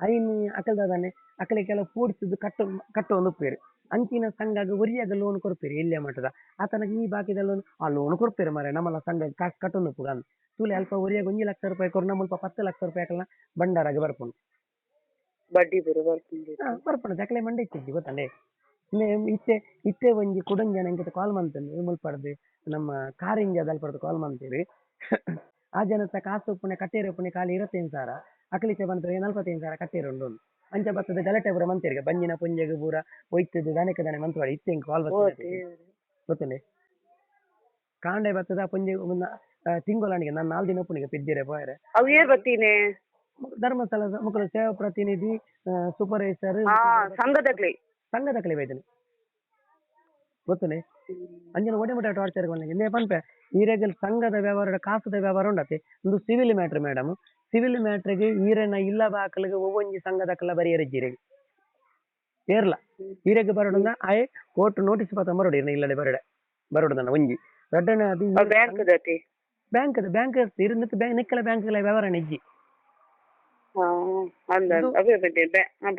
ಐನ್ ಅಕಲ್ ದಾದಾನೆ ಅಕಲೆ ಕೆಲ ಪೂಡ್ಸಿದ್ದು ಕಟ್ಟು ಕಟ್ಟೊಂದು ಪೇರು ಅಂಚಿನ ಸಂಘಗ ಒರಿಯಾಗ ಲೋನ್ ಕೊರ್ಪೆರ್ ಎಲ್ಯ ಮಟ್ಟದ ಆತನ ಈ ಬಾಕಿದ ಲೋನ್ ಆ ಲೋನ್ ಕೊರ್ಪೆರ್ ಮಾರೆ ನಮ್ಮಲ್ಲ ಸಂಘ ಕಾಸು ಕಟ್ಟೊಂದು ಉಪ್ಪು ಅಂದ್. ತೂಲೆ ಅಲ್ಪ ಒರಿಯಾಗ ಒಂಜಿ ಲಕ್ಷ ರೂಪಾಯಿ ಕೊರ್ನ ನಮ್ಮಲ್ಪ ಪತ್ತು ಲಕ್ಷ ರೂಪಾಯಿ ಅಕಲ್ನ ಬಂಡಾರಾಗ ಬರ್ಪುಂಡು. ಬಡ್ಡಿ ಬರ್ಪಣ ಬರ್ಪುಂಡು. ದಕಲೆ ಮಂಡೆ ಇತ್ತಿದ್ದಿ ಗೊತ್ತಂಡೆ? ಇತ್ತೆ ಇತ್ತೆ ಒಂಜಿ ಕುಡಂಜನ ನಂಗೆ ಕಾಲ್ ಮಂತಂದು ಮುಲ್ಪಡ್ದು ನಮ್ಮ ಕಾರಿಂಜ ದಲ್ಪಡ್ದು ಕಾಲ್ ಮಂತೀರಿ ಆ ಜನತ ಕಾಸು ಪುಣೆ ಕಟ್ಟೇರಿ ಪುಣೆ ಕಾಲಿ ಇರತ್ತೇನು ಸಾರ? ಅಕ್ಲಿಚೆ ಬಂದ್ರೆ ನಲ್ಪತ್ತೇನು ಸಾರ ಕಟ್ಟೇರಿ ಉಂಡು ಅಂಚ ಬತ್ತದ ಗಲಟೆ ಪುರ ಮಂತಿರಿಗೆ ಬಂಜಿನ ಪುಂಜಗ ಪೂರ ಒಯ್ತದ್ದು ದನಕ್ಕೆ ದನೆ ಮಂತ್ವಾಡಿ ಇತ್ತೆ ಕಾಲ್ ಬರ್ತದೆ ಗೊತ್ತಂಡೆ ಕಾಂಡೆ ಬತ್ತದ ಪುಂಜೆ ಮುನ್ನ ತಿಂಗೊಳನಿಗೆ ನಾನು ನಾಲ್ಕು ದಿನ ಪುಣಿಗೆ ಪಿದ್ದಿರೆ ಪೋಯರೆ. ಅವು ಏರ್ ಬತ್ತೀನಿ ಧರ್ಮಸ್ಥಳದ ಮುಖ ಸೇವಾ ಪ್ರತಿನಿಧಿ ಸೂಪರ್ವೈಸರ್ ಹಾ ಕಲೆ ಬೈದನೆ ಗೊತ್ತನೆ? ಅಂಜನ ಒಡೆಮುಟ ಟಾರ್ಚರ್ ಗೊಂಡಿಗೆ ನೇ ಪನ್ಪೆ ಈರೆಗಲ್ ಸಂಘದ ವ್ಯವಹಾರ ಕಾಸದ ವ್ಯವಹಾರ ಉಂಡತೆ ಒಂದು ಸಿವಿಲ್ ಮ್ಯಾಟ್ರ್ ಮೇಡಮ್ ಸಿವಿಲ್ ಮ್ಯಾಟ್ರಿಗೆ ಈರೆನ ಇಲ್ಲ ಬಾಕಲಿಗೆ ಒವ್ವೊಂಜಿ ಸಂಘದ ಕಲ್ಲ ಬರಿಯರಿಜ್ಜಿರೆ ಏರ್ಲ. ಈರೆಗೆ ಬರೋಡನ್ನ ಆಯ್ ಕೋರ್ಟ್ ನೋಟಿಸ್ ಪಾತ್ರ ಬರೋಡ ಇರ್ನ ಇಲ್ಲಡೆ ಬರೋಡ ಬರೋಡದನ್ನ ಒಂಜಿ. ದೊಡ್ಡನೆ ಅದು ಬ್ಯಾಂಕ್ ಬ್ಯಾಂಕ್ ಬ್ಯಾಂಕ್ ಇರ್ನಿತ್ತು ಬ್ಯಾಂಕ್ ನಿಕ್ಕಲ ಬ್ಯಾಂಕ್ಗಳ ವ್ಯವಹಾರ ನೆಜ್ಜಿ ಹಾ ಅಂದ ಅವೇ ಬಂದೆ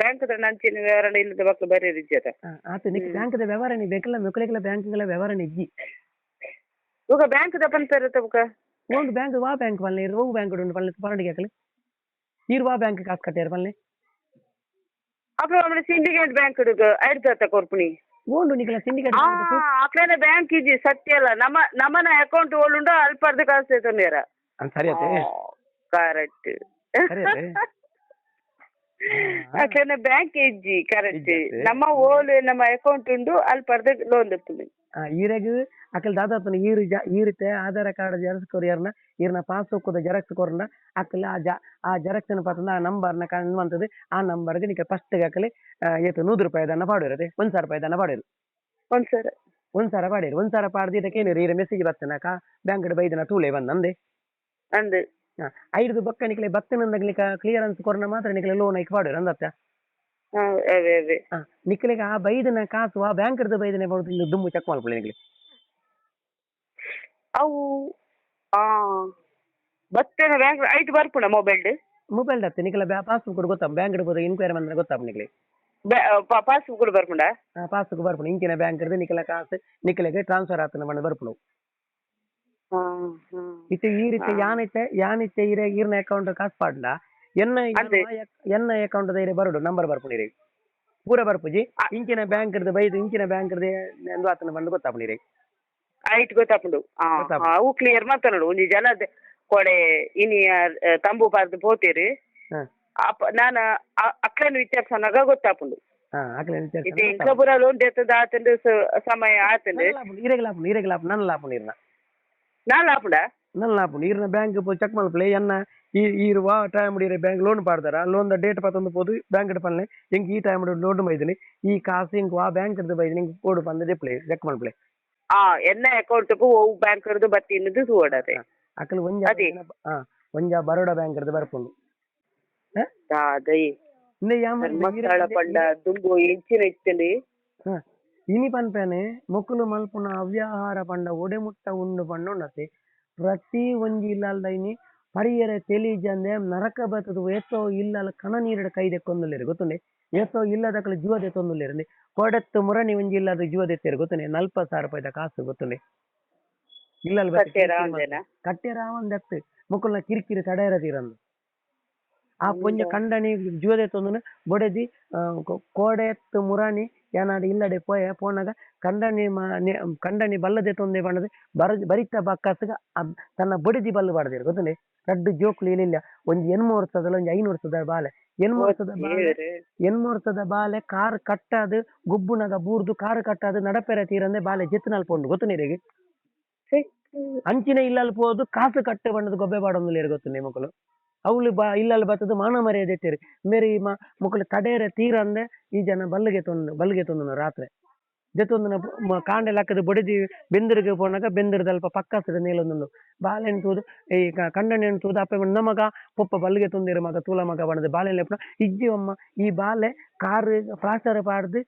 ಬ್ಯಾಂಕ್ ನಂಚಿನ ವ್ಯವಹಾರ ಇಲ್ಲದ ಮಕ್ಳು ಬರೀ ರಿಜ್ಜದ ಆ, ಆತ ನಿಕ್ ಬ್ಯಾಂಕ್ದ ವ್ಯವಹಾರ ನೀ ಬೇಕಲ್ಲ ಮೆಕ್ಕಲೆಗಳ ಬ್ಯಾಂಕ್ಗಳ ವ್ಯವಹಾರ ನೆಜ್ಜಿ ಇವಾಗ ಬ್ಯಾಂಕ್ ದ ಪಂತರ ತಬಕ ಒಂದು ಬ್ಯಾಂಕ್ ವಾ ಬ್ಯಾಂಕ್ ಪಲ್ಲೆ ಇರು ಬ್ಯಾಂಕ್ ಉಂಡು ಪಲ್ಲೆ ಪರಡಿಗೆ ಹಾಕಲಿ ಇರು ವಾ ಬ್ಯಾಂಕ್ ಕಾಸು ಕಟ್ಟಾರ ಪಲ್ಲೆ ಅಪ್ಪ ಆಮೇಲೆ ಸಿಂಡಿಕೇಟ್ ಬ್ಯಾಂಕ್ ಐಡ್ದ ಕೊರ್ಪುನಿ ಓಂಡು ನಿಕಲ ಸಿಂಡಿಕೇಟ್ ಆ ಅಕ್ಲೇನೆ ಬ್ಯಾಂಕ್ ಇಜ್ಜಿ ಸತ್ಯ ಅಲ್ಲ. ನಮ್ಮ ನಮ್ಮನ ಅಕೌಂಟ್ ಓಳುಂಡು ಅಲ್ಪರ್ದ ಕಾಸು ತೊಂದೇರ ಸರಿ ಆತೆ ಅಕ್ಲೇನೆ ಬ್ಯಾಂಕ್ ಇಜ್ಜಿ ಕರೆಂಟ್. ನಮ್ಮ ಓಲ್ ನಮ್ಮ ಅಕೌಂಟ್ ಉಂಡು ಪರ್ದೆ ಲೋನ್ ಇರ್ತದೆ. ಈರೆಗ್ ಅಕಲ್ ದಾದಾಪನ ಈರು ಜ ಈರಿತೆ ಆಧಾರ್ ಕಾರ್ಡ್ ಜೆರಾಕ್ಸ್ ಕೊರಿಯರ್ನ ಈರ್ನ ಪಾಸ್ ಬುಕ್ಕದ ಜೆರಾಕ್ಸ್ ಕೊರನ ಅಕಲ್ ಆ ಜ ಆ ಜೆರಾಕ್ಸ್ ಪಾತ್ರ ಆ ನಂಬರ್ನ ಕಾಣ್ವಂತದ್ದು ಆ ನಂಬರ್ಗೆ ನಿಕ ಫಸ್ಟ್ ಅಕಲಿ ಏತು ನೂರು ರೂಪಾಯಿ ದನ್ನ ಪಾಡಿರತ್ತೆ ಒಂದ್ ಸಾವಿರ ರೂಪಾಯಿ ದನ್ನ ಪಾಡಿರು ಒಂದ್ ಸಾವಿರ. ಒಂದ್ ಸಾವಿರ ಪಾಡಿರು ಒಂದ್ ಸಾವಿರ ಪಾಡ್ದಿದ್ದಕ್ಕೆ ಏನು ರೀ ಮೆಸೇಜ್ ಬರ್ತೇನೆ ಕಾ ಬ್ಯಾಂಕ್ ಬೈದನ ತೂಲೆ ಬಂದಂದೆ ಅಂದ್. ಐದು ಬಕ್ಕ ನಿಕ್ಲೆ ಬತ್ತನಂದಗ್ಲಿಕ ಕ್ಲಿಯರೆನ್ಸ್ ಕೊರನ ಮಾತ್ರ ನಿಕ್ಲೆ ಲೋನ್ ಐಕ್ ಪಾಡಿರು ಅಂದತ್ತ? ಹಾ, ಅವೇ ಅವೇ ಆ, ನಿಕ್ಲೆಗೆ ಆ ಬೈದನ ಕಾಸು ಆ ಬ್ಯಾಂಕ್ ಇರ್ದ ಬೈದನೆ ಮಾಡುದು ದುಮ್ಮು ಚೆಕ್ ಮಾಡ್ಕೊಳ್ಳಿ ನಿಕ್ಲೆ. ಅವು ಆ ಬತ್ತೇನ ಬ್ಯಾಂಕ್ ಐಟ್ ಬರ್ಪುಣ ಮೊಬೈಲ್ ಮೊಬೈಲ್ ದತ್ತೆ ನಿಕ್ಲೆ ಪಾಸ್ಬುಕ್ ಗೊತ್ತಾ ಬ್ಯಾಂಕ್ ಇಡ್ಬೋದು ಇನ್ಕ್ವೈರಿ ಬಂದ್ರೆ ಗೊತ್ತಾ ನಿಕ್ಲೆ. ಪಾಸ್ಬುಕ್ ಕೂಡ ಬರ್ಪುಂಡ ಪಾಸ್ಬುಕ್ ಬರ್ಪುಣ ಇಂಚಿನ ಬ್ಯಾಂಕ್ ಇರ್ದು ನಿಕ್ಲೆ ಕಾಸು ನಿಕ್ಲೆಗೆ ಟ್ರಾನ್ಸ್ಫರ್ ಆತನ ಮಣ್ಣು ಬರ್ಪುಣ ಇತ್ತೆ ಈ ರೀತಿ ಯಾನಿತ್ತೆ ಯಾನಿತ್ತೆ ಇರೆ ಈರ್ನ ಅಕೌಂಟ್ ಕಾಸ್ ಪಾಡ್ಲ? ಎನ್ನ ಅಕೌಂಟ್ ದ ಇರೆ ಬರೋಡು ನಂಬರ್ ಬರ್ಪುಣಿರಿ ಪೂರ ಬರ್ಪುಜಿ. ಇಂಚಿನ ಬ್ಯಾಂಕ್ ಇರ್ದು ಬೈದು ಇಂಚಿನ ಬ್ಯಾಂಕ್ ಇರ್ದು ಎಂದು ಆತನ ಬಂದು ಗೊತ್ತಾಪುನಿರಿ. ಆಯ್ತು ಗೊತ್ತಾಪುಂಡು. ಅವು ಕ್ಲಿಯರ್ ಮಾತನಾಡು ಒಂಜಿ ಜನದ ಕೊಡೆ ಇನಿ ತಂಬು ಪಾರ್ದು ಪೋತೀರಿ. ನಾನು ಅಕ್ಕನ ವಿಚಾರಿಸನಾಗ ಗೊತ್ತಾಪುಂಡು. ಇದು ಇಂಕಪುರ ಲೋನ್ ದೇತದ ಆತಂದು ಸ- ಸಮಯ ಆತಂದು. ಇರೆಗ್ ಲಾಪುಂಡು ಇರೆಗ್ ಲಾಪುಂಡು ನನ್ನ ಲಾಪುಂಡು ಇರ್ನ. ನಾನು ಆಪುಂಡ ನನ್ನ ಲಾಪುಂಡು ಇರ್ನ ಬ್ಯಾಂಕ್ ಚೆಕ್ ಮಲ್ಪಲೆ ಎನ್ನ ಈ ಈರುವ ಟೈಮ್ ಇರೆ ಬ್ಯಾಂಕ್ ಲೋನ್ ಪಾಡ್ದಾರ ಲೋನ್ ಡೇಟ್ ಪತ್ತೊಂದು పోదు ಬ್ಯಾಂಕ್ ಪಲ್ಲೆ ಎಂಕ್ ಈ ಟೈಮ್ ಲೋನ್ ಬೈದಿನಿ ಈ ಕಾಸು ಇಂಕ್ ಆ ಬ್ಯಾಂಕ್ ಇರ್ದು ಬೈದಿನಿ ಇಂಕ್ ಕೋಡ್ ಬಂದು ಡಿಪ್ಲೇ ಚೆಕ್ ಮಲ್ಪಲೆ ಆ ಎನ್ನ ಅಕೌಂಟ್ಗೂ ಓವು ಬ್ಯಾಂಕ್ ಇರ್ದು ಬತ್ತಿ ಇನ್ನದು ಸೂಡದೆ ಅಕಲ್ ಒಂಜ ಅದೇ. ಹಾ ಒಂಜ ಬರೋಡಾ ಬ್ಯಾಂಕ್ ಇರ್ದು ಬರ್ಪುಂಡು ದಾದೈ ಇಂದ ಯಾಮ ಧರ್ಮಸ್ಥಳ ಪಂಡ ದುಂಬು ಎಂಚಿನ ಇತ್ತಂಡಿ ಇನಿ ಪನ್ಪೇನೆ ಮೊಕ್ಕಲು ಮಲ್ಪುನ ಅವ್ಯಾಹಾರ ಪಂಡ ಒಡೆಮುಟ್ಟ ಉಂಡು ಪಂಡೊಂಡತೆ ಪ್ರತಿ ಒಂಜಿ ಇಲ್ಲಲ್ದೈನಿ ಪರಿಯರೆ ತೆಲಿಜಂದೆ ನರಕ ಬತ್ತದು ಏತೋ ಇಲ್ಲಲ ಕಣ ನೀರಡ ಕೈದೆ ದೆಕ್ಕೊಂದುಲ್ಲೇರು ಗೊತ್ತುಂಡೆ ಏತೋ ಇಲ್ಲದಕ್ಕಲ ಜೀವ ದೆತ್ತೊಂದುಲ್ಲೇರು ಕೊಡತ್ತು ಮುರಣಿ ಒಂಜಿ ಇಲ್ಲದ ಜೀವ ದೆತ್ತೇರು ಗೊತ್ತುಂಡೆ ನಲ್ಪ ಸಾವಿರ ರೂಪಾಯಿದ ಕಾಸು ಗೊತ್ತುಂಡೆ ಇಲ್ಲಲ್ ಕಟ್ಟೆ ರಾವಂದತ್ತು ಮೊಕ್ಕಲ್ನ ಕಿರಿಕಿರಿ ತಡೆಯರ ತೀರಂದು ಆ ಪೊಂಜ ಕಂಡನಿ ಜೀವದೆ ತೊಂದು ಬೊಡೆದಿ ಕೋಡೆತ್ತು ಮುರಾಣಿ ಯಾನಾಡು ಇಲ್ಲಡೆ ಪೋಯ ಪೋನಾಗ ಕಂಡನಿ ಕಂಡನಿ ಬಲ್ಲದೆ ತೊಂದೆ ಬಣ್ಣದ ಬರ ಬರಿತ ಬಕ್ಕಸ್ಗ ತನ್ನ ಬಡಿದಿ ಬಲ್ಲು ಬಾಡದಿರು ಗೊತ್ತುಂಡೆ ರಡ್ಡು ಜೋಕ್ಲು ಇಲ್ಲಿಲ್ಲ ಒಂದು ಎನ್ಮು ವರ್ಷದಲ್ಲ ಒಂದು ಐನೂರು ವರ್ಷದ ಬಾಲೆ. ಎನ್ಮು ವರ್ಷದ ಬಾಲೆ ಎನ್ಮು ವರ್ಷದ ಬಾಲೆ ಕಾರ್ ಕಟ್ಟದು ಗುಬ್ಬುನಗ ಬೂರ್ದು ಕಾರ್ ಕಟ್ಟದು ನಡಪೆರ ತೀರಂದೆ ಬಾಲೆ ಜೆತ್ತುನಲ್ ಪೋಂಡು ಗೊತ್ತುಂಡೆ ಅಂಚಿನ ಇಲ್ಲಲ್ಲಿ ಪೋದು ಕಾಸು ಕಟ್ಟೆ ಬಣ್ಣದ ಗೊಬ್ಬೆ ಬಾಡೊಂದಿಲ್ಲ ಗೊತ್ತು ಮಕ್ಕಳು? ಅವಳು ಬಾ, ಇಲ್ಲಲ್ಲಿ ಬರ್ತದೆ, ಮಾನ ಮರ್ಯಾದೆ ಮೇರಿ ಮ, ಮಕ್ಕಳು ತಡೇರ ತೀರ ಅಂದೆ, ಈ ಜನ ಬಲ್ಲಿಗೆ ತೊಂದು ಬಲ್ಲಿಗೆ ತೊಂದು ರಾತ್ರಿ. ಜೊತ್ತೊಂದು ಕಾಂಡೆಲ್ಲ ಲಕ್ಕದ ಬಡಿದು ಬೆಂದರಿಗೆ ಪೋನಾಗ ಬೆಂದಿರದ ಅಲ್ಪ ಪಕ್ಕ ಹತ್ತಿರ ನೇಲೊಂದೊಂದು. ಬಾಳೆಹಣ್ಣು ತೂದು ಈ ಕ- ಕಂಡಣ್ಣೆಣ್ಣು ತೂದು ಅಪ್ಪ ನಮಗ, ಪೊಪ್ಪ ಬಲ್ಲಿಗೆ ತೊಂದಿರ, ಮಗ, ತೂಲ, ಮಗ ಬಣ್ಣದ ಬಾಳೆಹಣ್ಣು ಇಜ್ಜಿ ಅಮ್ಮ ಈ ಬಾಲೆ ಕಾರ್, ಪ್ಲಾಸ್ಟರ್ ಪಾಡ್ದು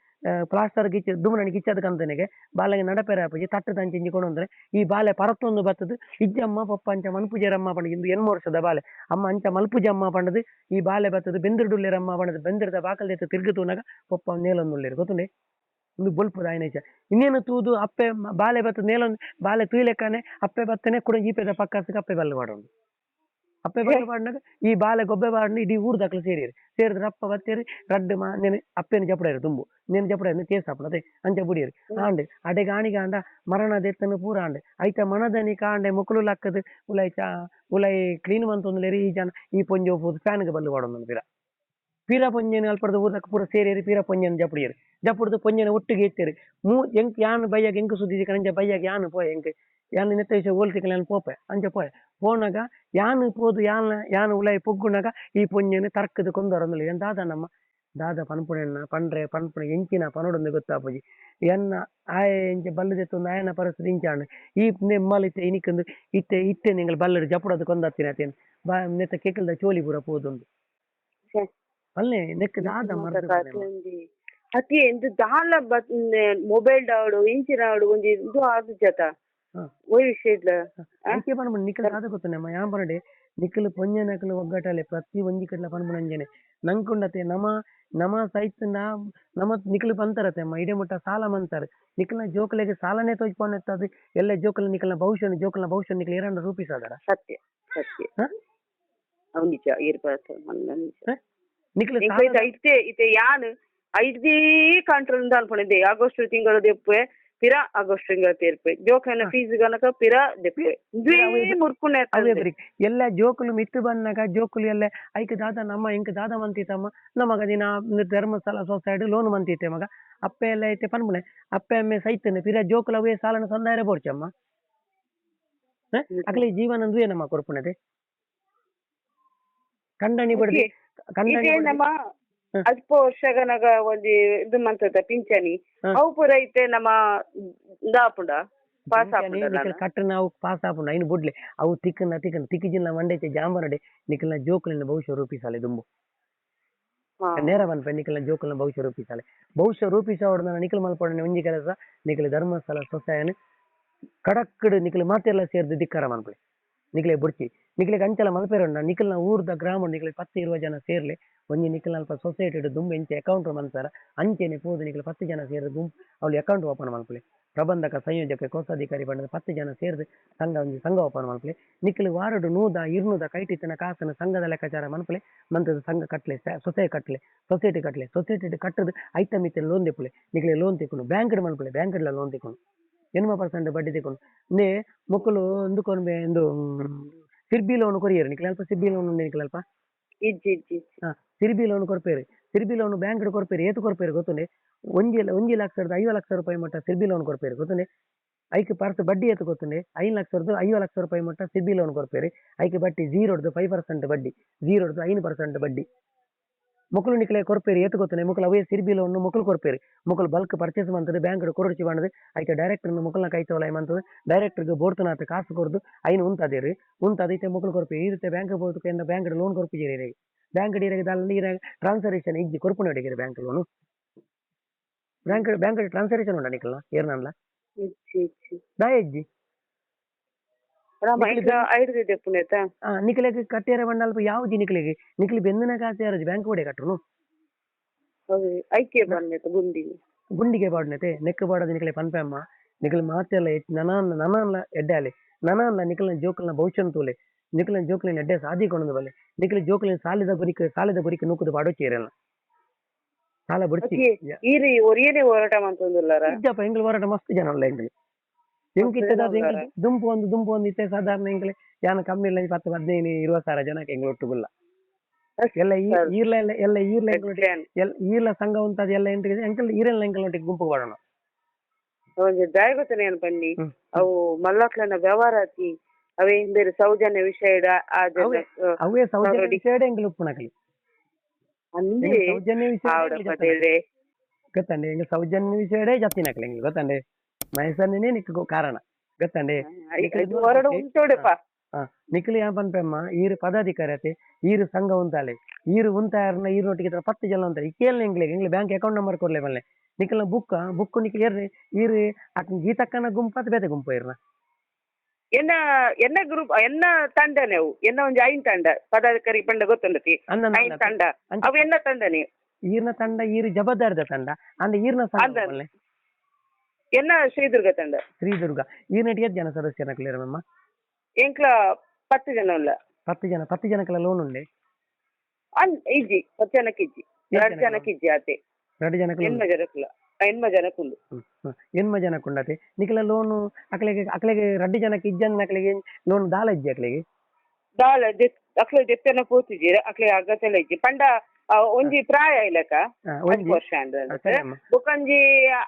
ಪ್ಲಾಸ್ಟರ್ ಗಿಚ್ಚ ದುಮ್ಮನ ಗಿಚ್ಚದ ಕಂತನಿಗೆ ಬಾಲೆಗೆ ನಡಪೆರ ಪೂಜೆ ತಟ್ಟು ತಂಚಿ ಕೊಡೊಂದ್ರೆ ಈ ಬಾಲೆ ಪರತ್ತೊಂದು ಬತ್ತದು, ಇಜ್ಜಮ್ಮ, ಪಪ್ಪ, ಅಂಚ ಮನ್ಪುಜರಮ್ಮ ಪಂಡ ಇಂದು ಎನ್ಮು ವರ್ಷದ ಬಾಲೆ. ಅಮ್ಮ ಅಂಚ ಮಲ್ಪುಜಮ್ಮ ಪಂಡದು ಈ ಬಾಲೆ ಬತ್ತದು ಬೆಂದಿರ್ಡುಲ್ಲೇರಮ್ಮ ಪಂಡದು ಬೆಂದಿರದ ಬಾಕಲ್ ಎತ್ತು ತೂನಗ ಪಪ್ಪ ನೇಲೊಂದುಲ್ಲೇರು ಗೊತ್ತುಂಡೆ? ಒಂದು ಬೊಲ್ಪುದ ಆಯ್ನೈಚ ಇನ್ನೇನು ತೂದು ಅಪ್ಪೆ ಮ- ಬಾಲೆ ಬತ್ತದ ನೇಲೊಂದು ಬಾಲೆ ತೂಯ್ಲೆಕ್ಕನೆ ಅಪ್ಪೆ ಬತ್ತನೆ ಕೂಡ ಈಪೆದ ಪಕ್ಕಸ್ಗೆ ಅಪ್ಪೆ ಬಲ್ಲು ಮಾಡೋದು. ಅಪ್ಪೆ ಬಲ್ಲು ಮಾಡಿದಾಗ ಈ ಬಾಲೆ ಗೊಬ್ಬೆ ಬಾಡಿನ ಇಡೀ ಊರ್ ದಾಖಲೆ ಸೇರಿರಿ. ಸೇರಿದ್ರೆ ಅಪ್ಪ ಬತ್ತೇರಿ ರಡ್ಡು ಮಾ ನೆನೆ ಅಪ್ಪೆನ ಜಪಡೇರಿ ತುಂಬು. ನೆನೆ ಜಪಡ ತೇಸ್ ಹಾಪಣ ಅದೇ ಅಂಚ ಬುಡಿಯರಿ ಆಂಡೆ ಅಡೆಗ ಆಣಿಗ ಆಂಡ ಮರಣ ದೆತ್ತನು ಪೂರ ಆಂಡೆ. ಐತ ಮನದನಿ ಕಾಂಡೆ ಮುಕ್ಕಲು ಲಕ್ಕದ ಉಲೈ ಚಾ ಉಲೈ ಕ್ಲೀನ್ ಮಂತೊಂದುಲೇರಿ ಈ ಜನ ಈ ಪೊಂಜಿ ಹೋಗ್ಬೋದು ಫ್ಯಾನ್ಗೆ ಬಲ್ಲು ಮಾಡೋದು ಪಿರ ಪೀರ ಪೊಂಜೆನ ಅಲ್ಪಡ್ದು ಊರಕ್ಕೆ ಪೂರ ಸೇರಿರಿ ಪೀರ ಪೊಂಜೆನ ಜಪಡಿಯರಿ ಜಪಡ್ದು ಪೊಂಜೆನ ಒಟ್ಟಿಗೆ ಎತ್ತೇರಿ ಮೂ ಎಂಕ್ ಯಾನ್ ಬಯ್ಯಾಗ ಎಂಕ್ ಸುದ್ದಿ ಕಣಂಜ ಬಯ್ಯಾಗ ಯಾನ್ ಪೋಯ ಎಂಕ್ ಯಾನ್ ನೆತ್ತ ವಿಷಯ ಹೋಲ್ಸಿಕಲ ಯಾನ್ ಪೋಪೆ ಅಂಚ ಪೋಯ ಪೋನಾಗ ಯಾನ್ ಪೋದು ಯಾನ್ ಯಾನ್ ಉಲೈ ಪೊಗ್ಗುನಾಗ ಈ ಪೊಂಜೆನ ತರ್ಕದ ಕೊಂದೊರಂದಲ್ಲಿ ಏನ್ ದಾದ ನಮ್ಮ ದಾದ ಪನ್ಪುಣೆನ್ನ ಪಂಡ್ರೆ ಪನ್ಪುಣೆ ಎಂಚಿನ ಪನೋಡೊಂದು ಗೊತ್ತಾಪುಜಿ ಎನ್ನ ಆಯ ಎಂಚ ಬಲ್ಲದೆತ್ತೊಂದು ಆಯನ ಪರಿಸ್ಥಿತಿ ಇಂಚಾಂಡ್ ಈ ನೆಮ್ಮಲ್ ಇತ್ತೆ ಇನಿಕೊಂದು ಇತ್ತೆ ಇತ್ತೆ ನಿಂಗಳು ಬಲ್ಲಡು ಜಪಡದು ಕೊಂದತ್ತಿನ ಅತ್ತೇನು ಬಾ ನೆತ್ತ ಕೆಕ್ಕಲ್ದ ಚೋಲಿ ಪೂರ ಪೋದೊಂದು ಅಲ್ಲೇ ನೆಕ್ ದಾದ ಮರ್ದು ಅತಿ ಎಂದು ದಾಲ ಮೊಬೈಲ್ ಡಾವಡು ಇಂಚಿನ ಆಡು ಒಂಜಿ ಇದು ಆದು ಜತ. ಒಯ್ ವಿಷಯಡ್ಲ ಅಂಕೆ ಪನ್ಪುಣ ನಿಖಲ್ ಆದ ಗೊತ್ತುಂಡೆ ಯಾ ಪರಡೆ ನಿಖಲ್ ಪೊಂಜೆ ನಕಲು ಒಗ್ಗಟಲೆ ಪ್ರತಿ ಒಂಜಿ ಕಟ್ಲ ಪನ್ಪುಣ ಅಂಜನೆ. ನಂಕುಂಡತೆ ನಮ ನಮ ಸೈತಂಡ ನಮ ನಿಖಲ್ ಪಂತರತೆ ಅಮ್ಮ. ಇಡೆ ಮುಟ್ಟ ಸಾಲ ಮಂತಾರೆ. ನಿಖಲ್ನ ಜೋಕಲೆಗೆ ಸಾಲನೆ ತೋಜ್ಪೊನೆತ್ತದು ಎಲ್ಲ ಜೋಕಲ್ ನಿಖಲ್ನ ಭವಿಷ್ಯ ಜೋಕಲ್ನ ಭವಿಷ್ಯ ನಿಖಲ್ ಎರಡ ರೂಪಿಸಾದರ? ಸತ್ಯ ಸತ್ಯ. ಹ? ಅವ್ ನಿಜ ಇರ್ಬಾರ್ದು. ನಿಖಲ್ ಐತೆ ಇತ್ತೆ ಯಾನ್? ಐದೇ ಕಂಟ್ರೋಲ್ ಅನ್ಕೊಂಡಿದ್ದೆ ಆಗಸ್ಟ್ ತಿಂಗಳು ದೆಪ್ಪೆ ಪಿರ ಆಗಸ್ಟ್ ತಿಂಗಳ ತೇರ್ಪೆ ಜೋಕನ ಫೀಸ್ ಗನಕ ಪಿರ ದೆಪ್ಪೆ ಅವೇ ಬರೀ ಎಲ್ಲ ಜೋಕುಲು ಮಿತ್ತು ಬಂದಾಗ ಜೋಕುಲು ಎಲ್ಲ ಐಕ್ ದಾದ ನಮ್ಮ ಇಂಕ್ ದಾದ ಮಂತಿತ್ತಮ್ಮ ನಮಗ ದಿನ ಧರ್ಮಸ್ಥಳ ಸೊಸೈಟಿ ಲೋನ್ ಮಂತಿತ್ತೆ ಮಗ. ಅಪ್ಪೆ ಎಲ್ಲ ಐತೆ ಪನ್ಪುಣೆ ಅಪ್ಪೆ ಅಮ್ಮೆ ಸೈತನೆ. ಪಿರ ಜೋಕುಲ ಅವೇ ಸಾಲನ ಸಂದಾಯ ಬೋಡ್ಚಮ್ಮ ಅಕ್ಲಿ ಜೀವನ ಅಂದ್ವೇ ನಮ್ಮ ಕೊರ್ಪುಣದೆ ಕಂಡನಿ ಬಡ್ದೆ? ಕಂಡನಿ ಇದೇ ಬಡ್ದೆ- ನಮ್ಮ ಹ. ಅಲ್ಪ ವರ್ಷಗನಗ ಒಂಜಿ ಇದು ಮಂತದ ಪಿಂಚಣಿ. ಅವು ಪೂರ ಐತೆ ನಮ್ಮ ದಾಪುಂಡ ಪಾಸ್ ನಿಖಲ್ ಅವು ಪಾಸ್ ಆಪುಂಡು ಐನು ಬುಡ್ಲೆ ಅವು ತಿಕ್ಕನ ತಿಕ್ಕನ ತಿಕ್ಕಿಜಿನ ಮಂಡೆಚೆ ಜಾಂಬನಡೆ ನಿಖಲ್ನ ಜೋಕುಲಿನ ಭವಿಷ್ಯ ರೂಪಿಸಾಲೆ ದುಂಬು. ನೇರ ಬನ್ಪೆ ನಿಖಲ್ನ ಜೋಕುಲ್ನ ಭವಿಷ್ಯ ರೂಪಿಸಾಲೆ ಭವಿಷ್ಯ ರೂಪಿಸೋಡ್ನ ನಿಖಲ್ ಮಲ್ಪಡನೆ ಒಂಜಿ ಕೆಲಸ ನಿಖಲ್ ಧರ್ಮಸ್ಥಳ ಸೊಸೈನ್ ಕಡಕ್ಕಡ ನಿಖಲ್ ಮಾತೆಲ್ಲ ಸೇರ್ದು ಧಿಕ್ಕಾರ ಮನ್ಪಲೆ ನಿಕ್ಲೆ ಬುಡ್ಚಿ ನಿಕ್ಲೆಗ್ ಅಂಚಲ ಮಲ್ಪೆರೊಂಡ ನಿಖಲ್ನ ಊರ್ದ ಗ್ರಾಮ ನಿಕ್ಲೆಗ್ ಪತ್ತು ಇರುವ ಜನ ಸೇರ್ಲೆ ಒಂಜಿ ನಿಖಲ್ ಅಲ್ಪ ಸೊಸೈಟಿಡ್ ದುಂಬು ಎಂಚ ಅಕೌಂಟ್ ಮನ್ಸಾರ ಅಂಚೆನೆ ಪೋದು ನಿಕ್ಲೆ ಪತ್ತು ಜನ ಸೇರಿ ಗುಂಪು ಅವ್ಲು ಅಕೌಂಟ್ ಓಪನ್ ಮಲ್ಪಲೆ ಪ್ರಬಂಧಕ ಸಂಯೋಜಕ ಕೋಶಾಧಿಕಾರಿ ಬಣ್ಣದ ಪತ್ತು ಜನ ಸೇರಿದು ಸಂಘ ಒಂಜಿ ಸಂಘ ಓಪನ್ ಮಲ್ಪಲೆ ನಿಖಲ್ ವಾರಡು ನೂದ ಇರ್ನೂದ ಕೈಟಿತ್ತಿನ ಕಾಸನ ಸಂಘದ ಲೆಕ್ಕಾಚಾರ ಮನ್ಪಲೆ ಮಂತದ ಸಂಘ ಕಟ್ಲೆ ಸೊಸೈಟಿ ಕಟ್ಲೆ ಸೊಸೈಟಿ ಕಟ್ಲೆ ಸೊಸೈಟಿ ಕಟ್ಟದು ಐತ ಮಿತ್ತೆ ಲೋನ್ ತೆಪ್ಪಲೆ ನಿಕ್ಲೆ ಲೋನ್ ತಿಕ್ಕೊಂಡು ಬ್ಯಾಂಕ್ ಮಲ್ಪಲೆ ಬ್ಯಾಂಕ್ ಲೋನ್ ತಿಕ್ಕೊಂಡು ಎನ್ಮ ಪರ್ಸೆಂಟ್ ಬಡ್ಡಿ ತಿಕ್ಕೊಂಡು ನೇ ಮೊಕ್ಕಲು ಒಂದುಕೊಂಡು ಒಂದು ಸಿರ್ಬಿ ಲೋನ್ ಕೊರಿಯರು ನಿಕ್ಲೆ ಅಲ್ಪ ಸಿರ್ಬಿ ಲೋನ್ ಉಂಡೆ ನಿಕ್ಲೆ ಅಲ್ಪ ಇಜ್ಜಿ ಇಜ್ಜಿ ಸಿರಿಬಿ ಲೋನ್ ಕೊರ್ಪೇರಿ ಸಿರಿಬಿ ಲೋನ್ ಬ್ಯಾಂಕ್ ಕೊರ್ಪೇರಿ ಏತು ಕೊರ್ಪೇರಿ ಗೊತ್ತುಂಡೆ ಒಂಜಿ ಒಂಜಿ ಲಕ್ಷದ ಐವ ಲಕ್ಷ ರೂಪಾಯಿ ಮಟ್ಟ ಸಿರ್ಬಿ ಲೋನ್ ಕೊರ್ಪೇರಿ ಗೊತ್ತುಂಡೆ ಐಕ್ ಪರ್ಸ್ ಬಡ್ಡಿ ಏತು ಗೊತ್ತುಂಡೆ ಐದು ಲಕ್ಷದ ಐವ ಲಕ್ಷ ರೂಪಾಯಿ ಮಟ್ಟ ಸಿರ್ಬಿ ಲೋನ್ ಕೊರ್ಪೇರಿ ಐಕ್ ಬಡ್ಡಿ ಜೀರೋಡ್ದು ಫೈವ್ ಪರ್ಸೆಂಟ್ ಬಡ್ಡಿ ಜೀರೋಡ್ದು ಐದು ಪರ್ಸೆಂಟ್ ಬಡ್ಡಿ ಮುಕ್ಕಲು ನಿಕ್ಲೆ ಕೊರ್ಪೇರಿ ಏತು ಗೊತ್ತುಂಡೆ ಮುಕ್ಕಲು ಅವೇ ಸಿರ್ಬಿ ಲೋನ್ ಮುಕ್ಕಲು ಕೊರ್ಪೇರಿ ಮುಕ್ಕಲು ಬಲ್ಕ್ ಪರ್ಚೇಸ್ ಮಾಡ್ತದೆ ಬ್ಯಾಂಕ್ ಕೊರಡ್ಚಿ ಮಾಡದು ಐಕ ಡೈರೆಕ್ಟರ್ ಮುಕ್ಕಲ್ನ ಕೈ ತಗೊಳ ಮಾಡ್ತದೆ ಡೈರೆಕ್ಟರ್ಗೆ ಬೋಡ್ತನಾತ ಕಾಸು ಕೊರ್ದು ಐನು ಉಂತದೇರಿ ಉಂತದೈತೆ ಮುಕ್ಕಲು ಕೊರ್ಪೆ ಈ ರೀತಿ ಬ್ಯಾಂಕ್ ಬೋಡ್ತು ಬ್ಯಾಂಕ್ ಲೋನ್ ಕೊರ್ಪಿಜೇರಿ ಬ್ಯಾಂಕ್ ಡೀರಾಗ ದಲ್ಲಿ ಟ್ರಾನ್ಸರೇಷನ್ ಇಜ್ಜಿ ಕೊರ್ಪುನ ಅಡಿಗೆರೆ bank loan bank bank transaction ಉಂಡ ನಿಕಲ್ನ ಏರ್ನಲ್ಲ ಇಜ್ಜಿ ಇಜ್ಜಿ ದಾಯ ಇಜ್ಜಿ ನಿಕ್ಲಿ ಆ ನಿಕಲೆಗೆ ಕಟ್ಟೇರ ಬಂಡಲ್ಪ ಯಾವ್ದು ನಿಕಲೆಗೆ ನಿಕಲಿ ಬೆಂದಿನ ಕಾಸೆ ಯಾರದು ಬ್ಯಾಂಕ್ ಓಡೆ ಕಟ್ರು ಅದೇ ಐಕೆ ಬಂದೇತ ಗುಂಡಿ ಗುಂಡಿಗೆ? ಬಾಡ್ನತೆ ನೆಕ್ ಬಾಡದ ನಿಕಲೆ ಪನ್ಪೆಮ್ಮ ನಿಕಲ್ ಮಾತೆಲ್ಲ ನನ ನನಾನ್ಲ ಎಡ್ಡಾಲೆ ನನಾನ್ಲ ನಿಕಲ್ನ ಜೋಕಲ್ನ ಭವಿಷ್ಯನ ತೂಲೆ. ನಿಕಲ ಜೋಕಲಿನ ಎಡ್ಡೆ ಸಾದಿ ಕೊಂಡು ಬಲ್ಲೆ ನಿಕಲ್ ಜೋಕಲಿನ ಸಾಲಿದ ಬರಿಕ ಸಾಲಿದ ಬರಿಕ ನೂಕುದು ಬಾಡೋ ಚೇರಲ್ಲ ಸಾಲ ಬುಡ್ಚಿ ಈರಿ ಒರಿಯನೆ ಹೋರಾಟ ಮಾಡ್ತಂದುಲ್ಲಾರ ಇದ್ದಪ್ಪ ಎಂಗ್ಳು ಹೋರಾಟ ಮಸ್ತ್ ಜನ ಅಲ್ಲ ಎಂಗ್ಳು ಎಂಕಿತ್ತದ ಉಂಟಾರ. ದುಂಪು ಒಂದು ದುಂಪು ಒಂದು ಇತ್ತೆ ಸಾಧಾರಣ ಎಂಗ್ಳು ಯಾನ ಕಮ್ಮಿ ಇಲ್ಲ ಪತ್ತು ಹದಿನೈದು ಇರುವ ಸಾವಿರ ಜನಕ್ಕೆ ಎಂಗ್ಳು ಒಟ್ಟುಗುಲ್ಲ ಎಲ್ಲ ಸರಿ. ಈರ್ಲ ಎಲ್ಲ ಈರ್ಲ ಈರ್ಲ ಸಂಘ ಉಂಟದ ಎಲ್ಲ ಎಂಟಿಗೆ ಎಂಕಲ್ ಈರೆಲ್ಲ ಎಂಕಲ್ ಒಟ್ಟಿಗೆ ಗುಂಪು ಮಾಡೋಣ ಒಂಜಿ ದಾಯಗೊತ್ತನೆ ಏನು ಬನ್ನಿ. ಅವು ಮಲ್ಲಕ್ಲನ ವ್ಯವಹಾರ ಆತಿ ಅವೇ ಬೇರೆ ಸೌಜನ್ಯ ವಿಷಯ ಅವೇ. ಸೌಜನ್ಯ. ವಿಷಯ ಎಂಗ್ಳು ಉಪ್ಪುನಕಲಿ ಅಂದೆ ಸೌಜನ್ಯ ವಿಷಯ ಗೊತ್ತಂಡೆ ಎಂಗ್ ಸೌಜನ್ಯ ವಿಷಯ ಜಾಸ್ತಿ ನಕಲಿ ನಿಕ್ಕು ಗೊತ್ತಂಡೆ ಇದು నీకు ಉಂಟೋಡೆಪ್ಪ. ಆ, నిఖిల్ ಈರು ಪದಾಧಿಕಾರಿ ಆತೆ ಈರು ಸಂಘ ಉಂತಾಲೆ ಈರು ಉಂತಾಯರ್ನ ಈರು ಒಟ್ಟಿಗೆ ಇತ್ರ ಪತ್ತು ಜನ ಉಂತಾರೆ ಇಕ್ಕೇಲ್ ಎಂಗ್ಲೆ ಎಂಗ್ಲೆ ಬ್ಯಾಂಕ್ ಅಕೌಂಟ್ ನಂಬರ್ ಕೊಡ್ಲೆ ಮಲ್ಲೆ. ನಿಖಿಲ್ನ ಬುಕ್ ಬುಕ್ ನಿಖಿಲ್ ಏರ್ರಿ ಈರು ಅಕ್ಕ ಗೀತಕ್ಕನ ಗುಂಪು ಅದು ಬೇತೆ ಗುಂಪು ಇರ್ನ? ಎನ್ನ ಎನ್ನ ಗ್ರೂಪ್ ಎನ್ನ ತಂಡನೆ ಅವು ಎನ್ನ ಒಂಜಿ ಐನ್ ತಂಡ? ಪದಾಧಿಕಾರಿ ಪಂಡ ಗೊತ್ತುಂಡತಿ ಐನ್ ತಂಡ. ಅವು ಎನ್ನ ತಂಡನೆ ಈರ್ನ ತಂಡ ಈರು ಜವಾಬ್ದಾರಿದ ತಂಡ. ಅಂದ ಈರ್ನ ಸಂಘ ಅಂದ- ಮಲ್ಲೆ ಎನ್ನ ಶ್ರೀದುರ್ಗ ತಂಡ ಶ್ರೀದುರ್ಗ ಈರ್ನಟಿಗೆ ಜನ ಸದಸ್ಯನಕ್ಲೆ ಇರಮ್ಮ ಎಂಕ್ಲ ಪತ್ತು ಜನ ಉಲ್ಲ ಪತ್ತು ಜನ ಪತ್ತು ಜನಕ್ಕೆಲ್ಲ ಲೋನ್ ಉಂಡೆ ಅನ್ ಇಜ್ಜಿ ಹತ್ತು ಜನಕ್ಕೆ ಇಜ್ಜಿ ಎರಡು ಜನಕ್ಕೆ ಇಜ್ಜಿ ಆತೆ ಎರಡು ಜನಕ್ಕೆ ಎನ್ಮ ಜನಕ್ಕಲ್ಲ ಎನ್ಮ ಜನಕ್ಕುಂಡು ಎನ್ಮ ಜನಕ್ಕೆ ಉಂಡತೆ ನಿಖಿಲ ಲೋನು ಅಕ್ಲೆಗೆ ಅಕ್ಲೆಗೆ ರಡ್ಡಿ ಜನಕ್ಕೆ ಇಜ್ಜನ್ ಅಕ್ಲೆಗೆ ಲೋನ್ ದಾಲ ಇಜ್ಜಿ ಅಕ್ಲೆಗೆ ದಾಳ ಅಕ್ಲೆ ದೆಪ್ಪೆನ ಪೋತಿಜಿ ಅಕ್ಲೆ ಅಗತ್ಯಲ ಇಜ್ಜಿ ಪಂಡ ಒಂಜಿ ಪ್ರಾಯ ಇಲ್ಲಕ ಹತ್ತು ಒಂಜಿ. ವರ್ಷ ಅಂದ್ರೆ ಸರಿ ಅಮ್ಮ. ಬುಕ್ಕಂಜಿ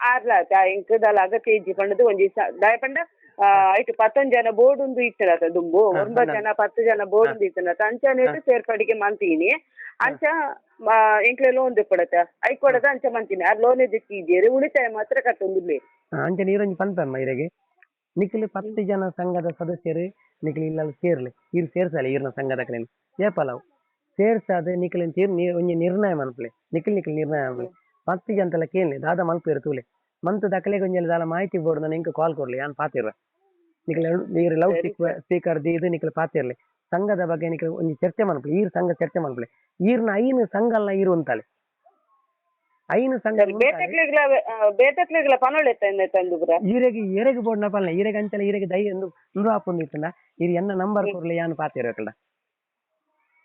ಆರ್ಲಾತ ಇಂಕ್ ದಾಲ ಅಗತ್ಯ ಇಜ್ಜಿ ಪಂಡದು ಒಂಜಿ ಸ- ದಾಯ ಪಂಡ ಆ, ಐಟ್ ಪತ್ತೊಂದು ಜನ ಬೋರ್ಡ್ ಒಂದು ಇಟ್ಟನತ ದುಂಬು? ಹಾ, ಒಂಬತ್ತು ಹಾ. ಜನ ಪತ್ತು ಜನ ಬೋರ್ಡ್ ಒಂದು ಇಟ್ಟನತ ಅಂಚನೇಟ್ ಸೇರ್ಪಡಿಗೆ ಮಂತೀನಿ. ಅಂಚ ಎಂಕ್ಲೆ ಲೋನ್ ಐ ಐಕೊಡದ ಅಂಚ ಮಂತೀನಿ. ಆ ಲೋನ್ ದಿಕ್ಕಿದ್ದೀರಿ ಉಳಿತಾಯ ಮಾತ್ರ ಕಟ್ಟೊಂದುಲ್ಲೆ. ಆ, ನೀರಂಜಿ ಪಂತಮ್ಮ ಪನ್ಪಮ್ಮ ಇರೆಗೆ. ನಿಖಿಲ್ ಪತ್ತು ಜನ ಸಂಘದ ಸದಸ್ಯರು ನಿಖಿಲ್ ಇಲ್ಲ ಸೇರ್ಲಿ. ಇರ್ ಸೇರ್ಸಲ್ಲ ಇರ್ನ ಸಂಘದ ಕಡೆ ಏಪಲವು ಸೇರ್ಸಾದ ನಿಖಿಲ್ ತೀರ್ ಒಂಜಿ ನಿರ್ಣಯ ಮನ್ಪುಲೆ. ನಿಖಿಲ್ ನಿಖಿಲ್ ನಿರ್ಣಯ ಮನಪ್ಲೆ. ಪತ್ತು ಅಂತೆಲ್ಲ ಕೇಳಿ ದಾದ ಮಲ್ಪೇರು ತೂಲೆ ಮಂತ್ ದಕ್ಕಲೆ ಒಂಜಿ ದಾಲ ಮಾಹಿತಿ ಬೋರ್ಡ್ ನಾನು ಇಂಕ ಕಾಲ್ ಕೊಡ್ಲಿ ಯಾನ್ ಪಾತಿರ್ವ. ನಿಖಿಲ್ ನೀರು ಲೌಡ್ ಸ್ಪೀಕರ್ ದಿ ಇದು ನಿಖಿಲ್ ಪಾತಿರ್ಲಿ. ಸಂಘದ ಬಗ್ಗೆ ನಿಖಿಲ್ ಒಂದು ಚರ್ಚೆ ಮನಪ್ಲೆ ಈರ್ ಸಂಘ ಚರ್ಚೆ ಮನ್ಪುಲೆ. ಈರ್ನ ಐನು ಸಂಘ ಅಲ್ಲ ಇರು ಅಂತಾಳೆ. ಐನು ಸಂಘ ಈರೆಗೆ ಈರೆಗೆ ಬೋರ್ಡ್ ಬೋಡ್ನ ಪಲ್ಲೆ ಈರೆಗೆ ಅಂತೆಲ್ಲ ಈರೆಗೆ ದೈ ಎಂದು ಇತ್ತಂಡ ಇದು ಎನ್ನ ನಂಬರ್ ಕೊಡ್ಲಿ ಯಾನ್ ಪಾತಿರಕಲ್ಲ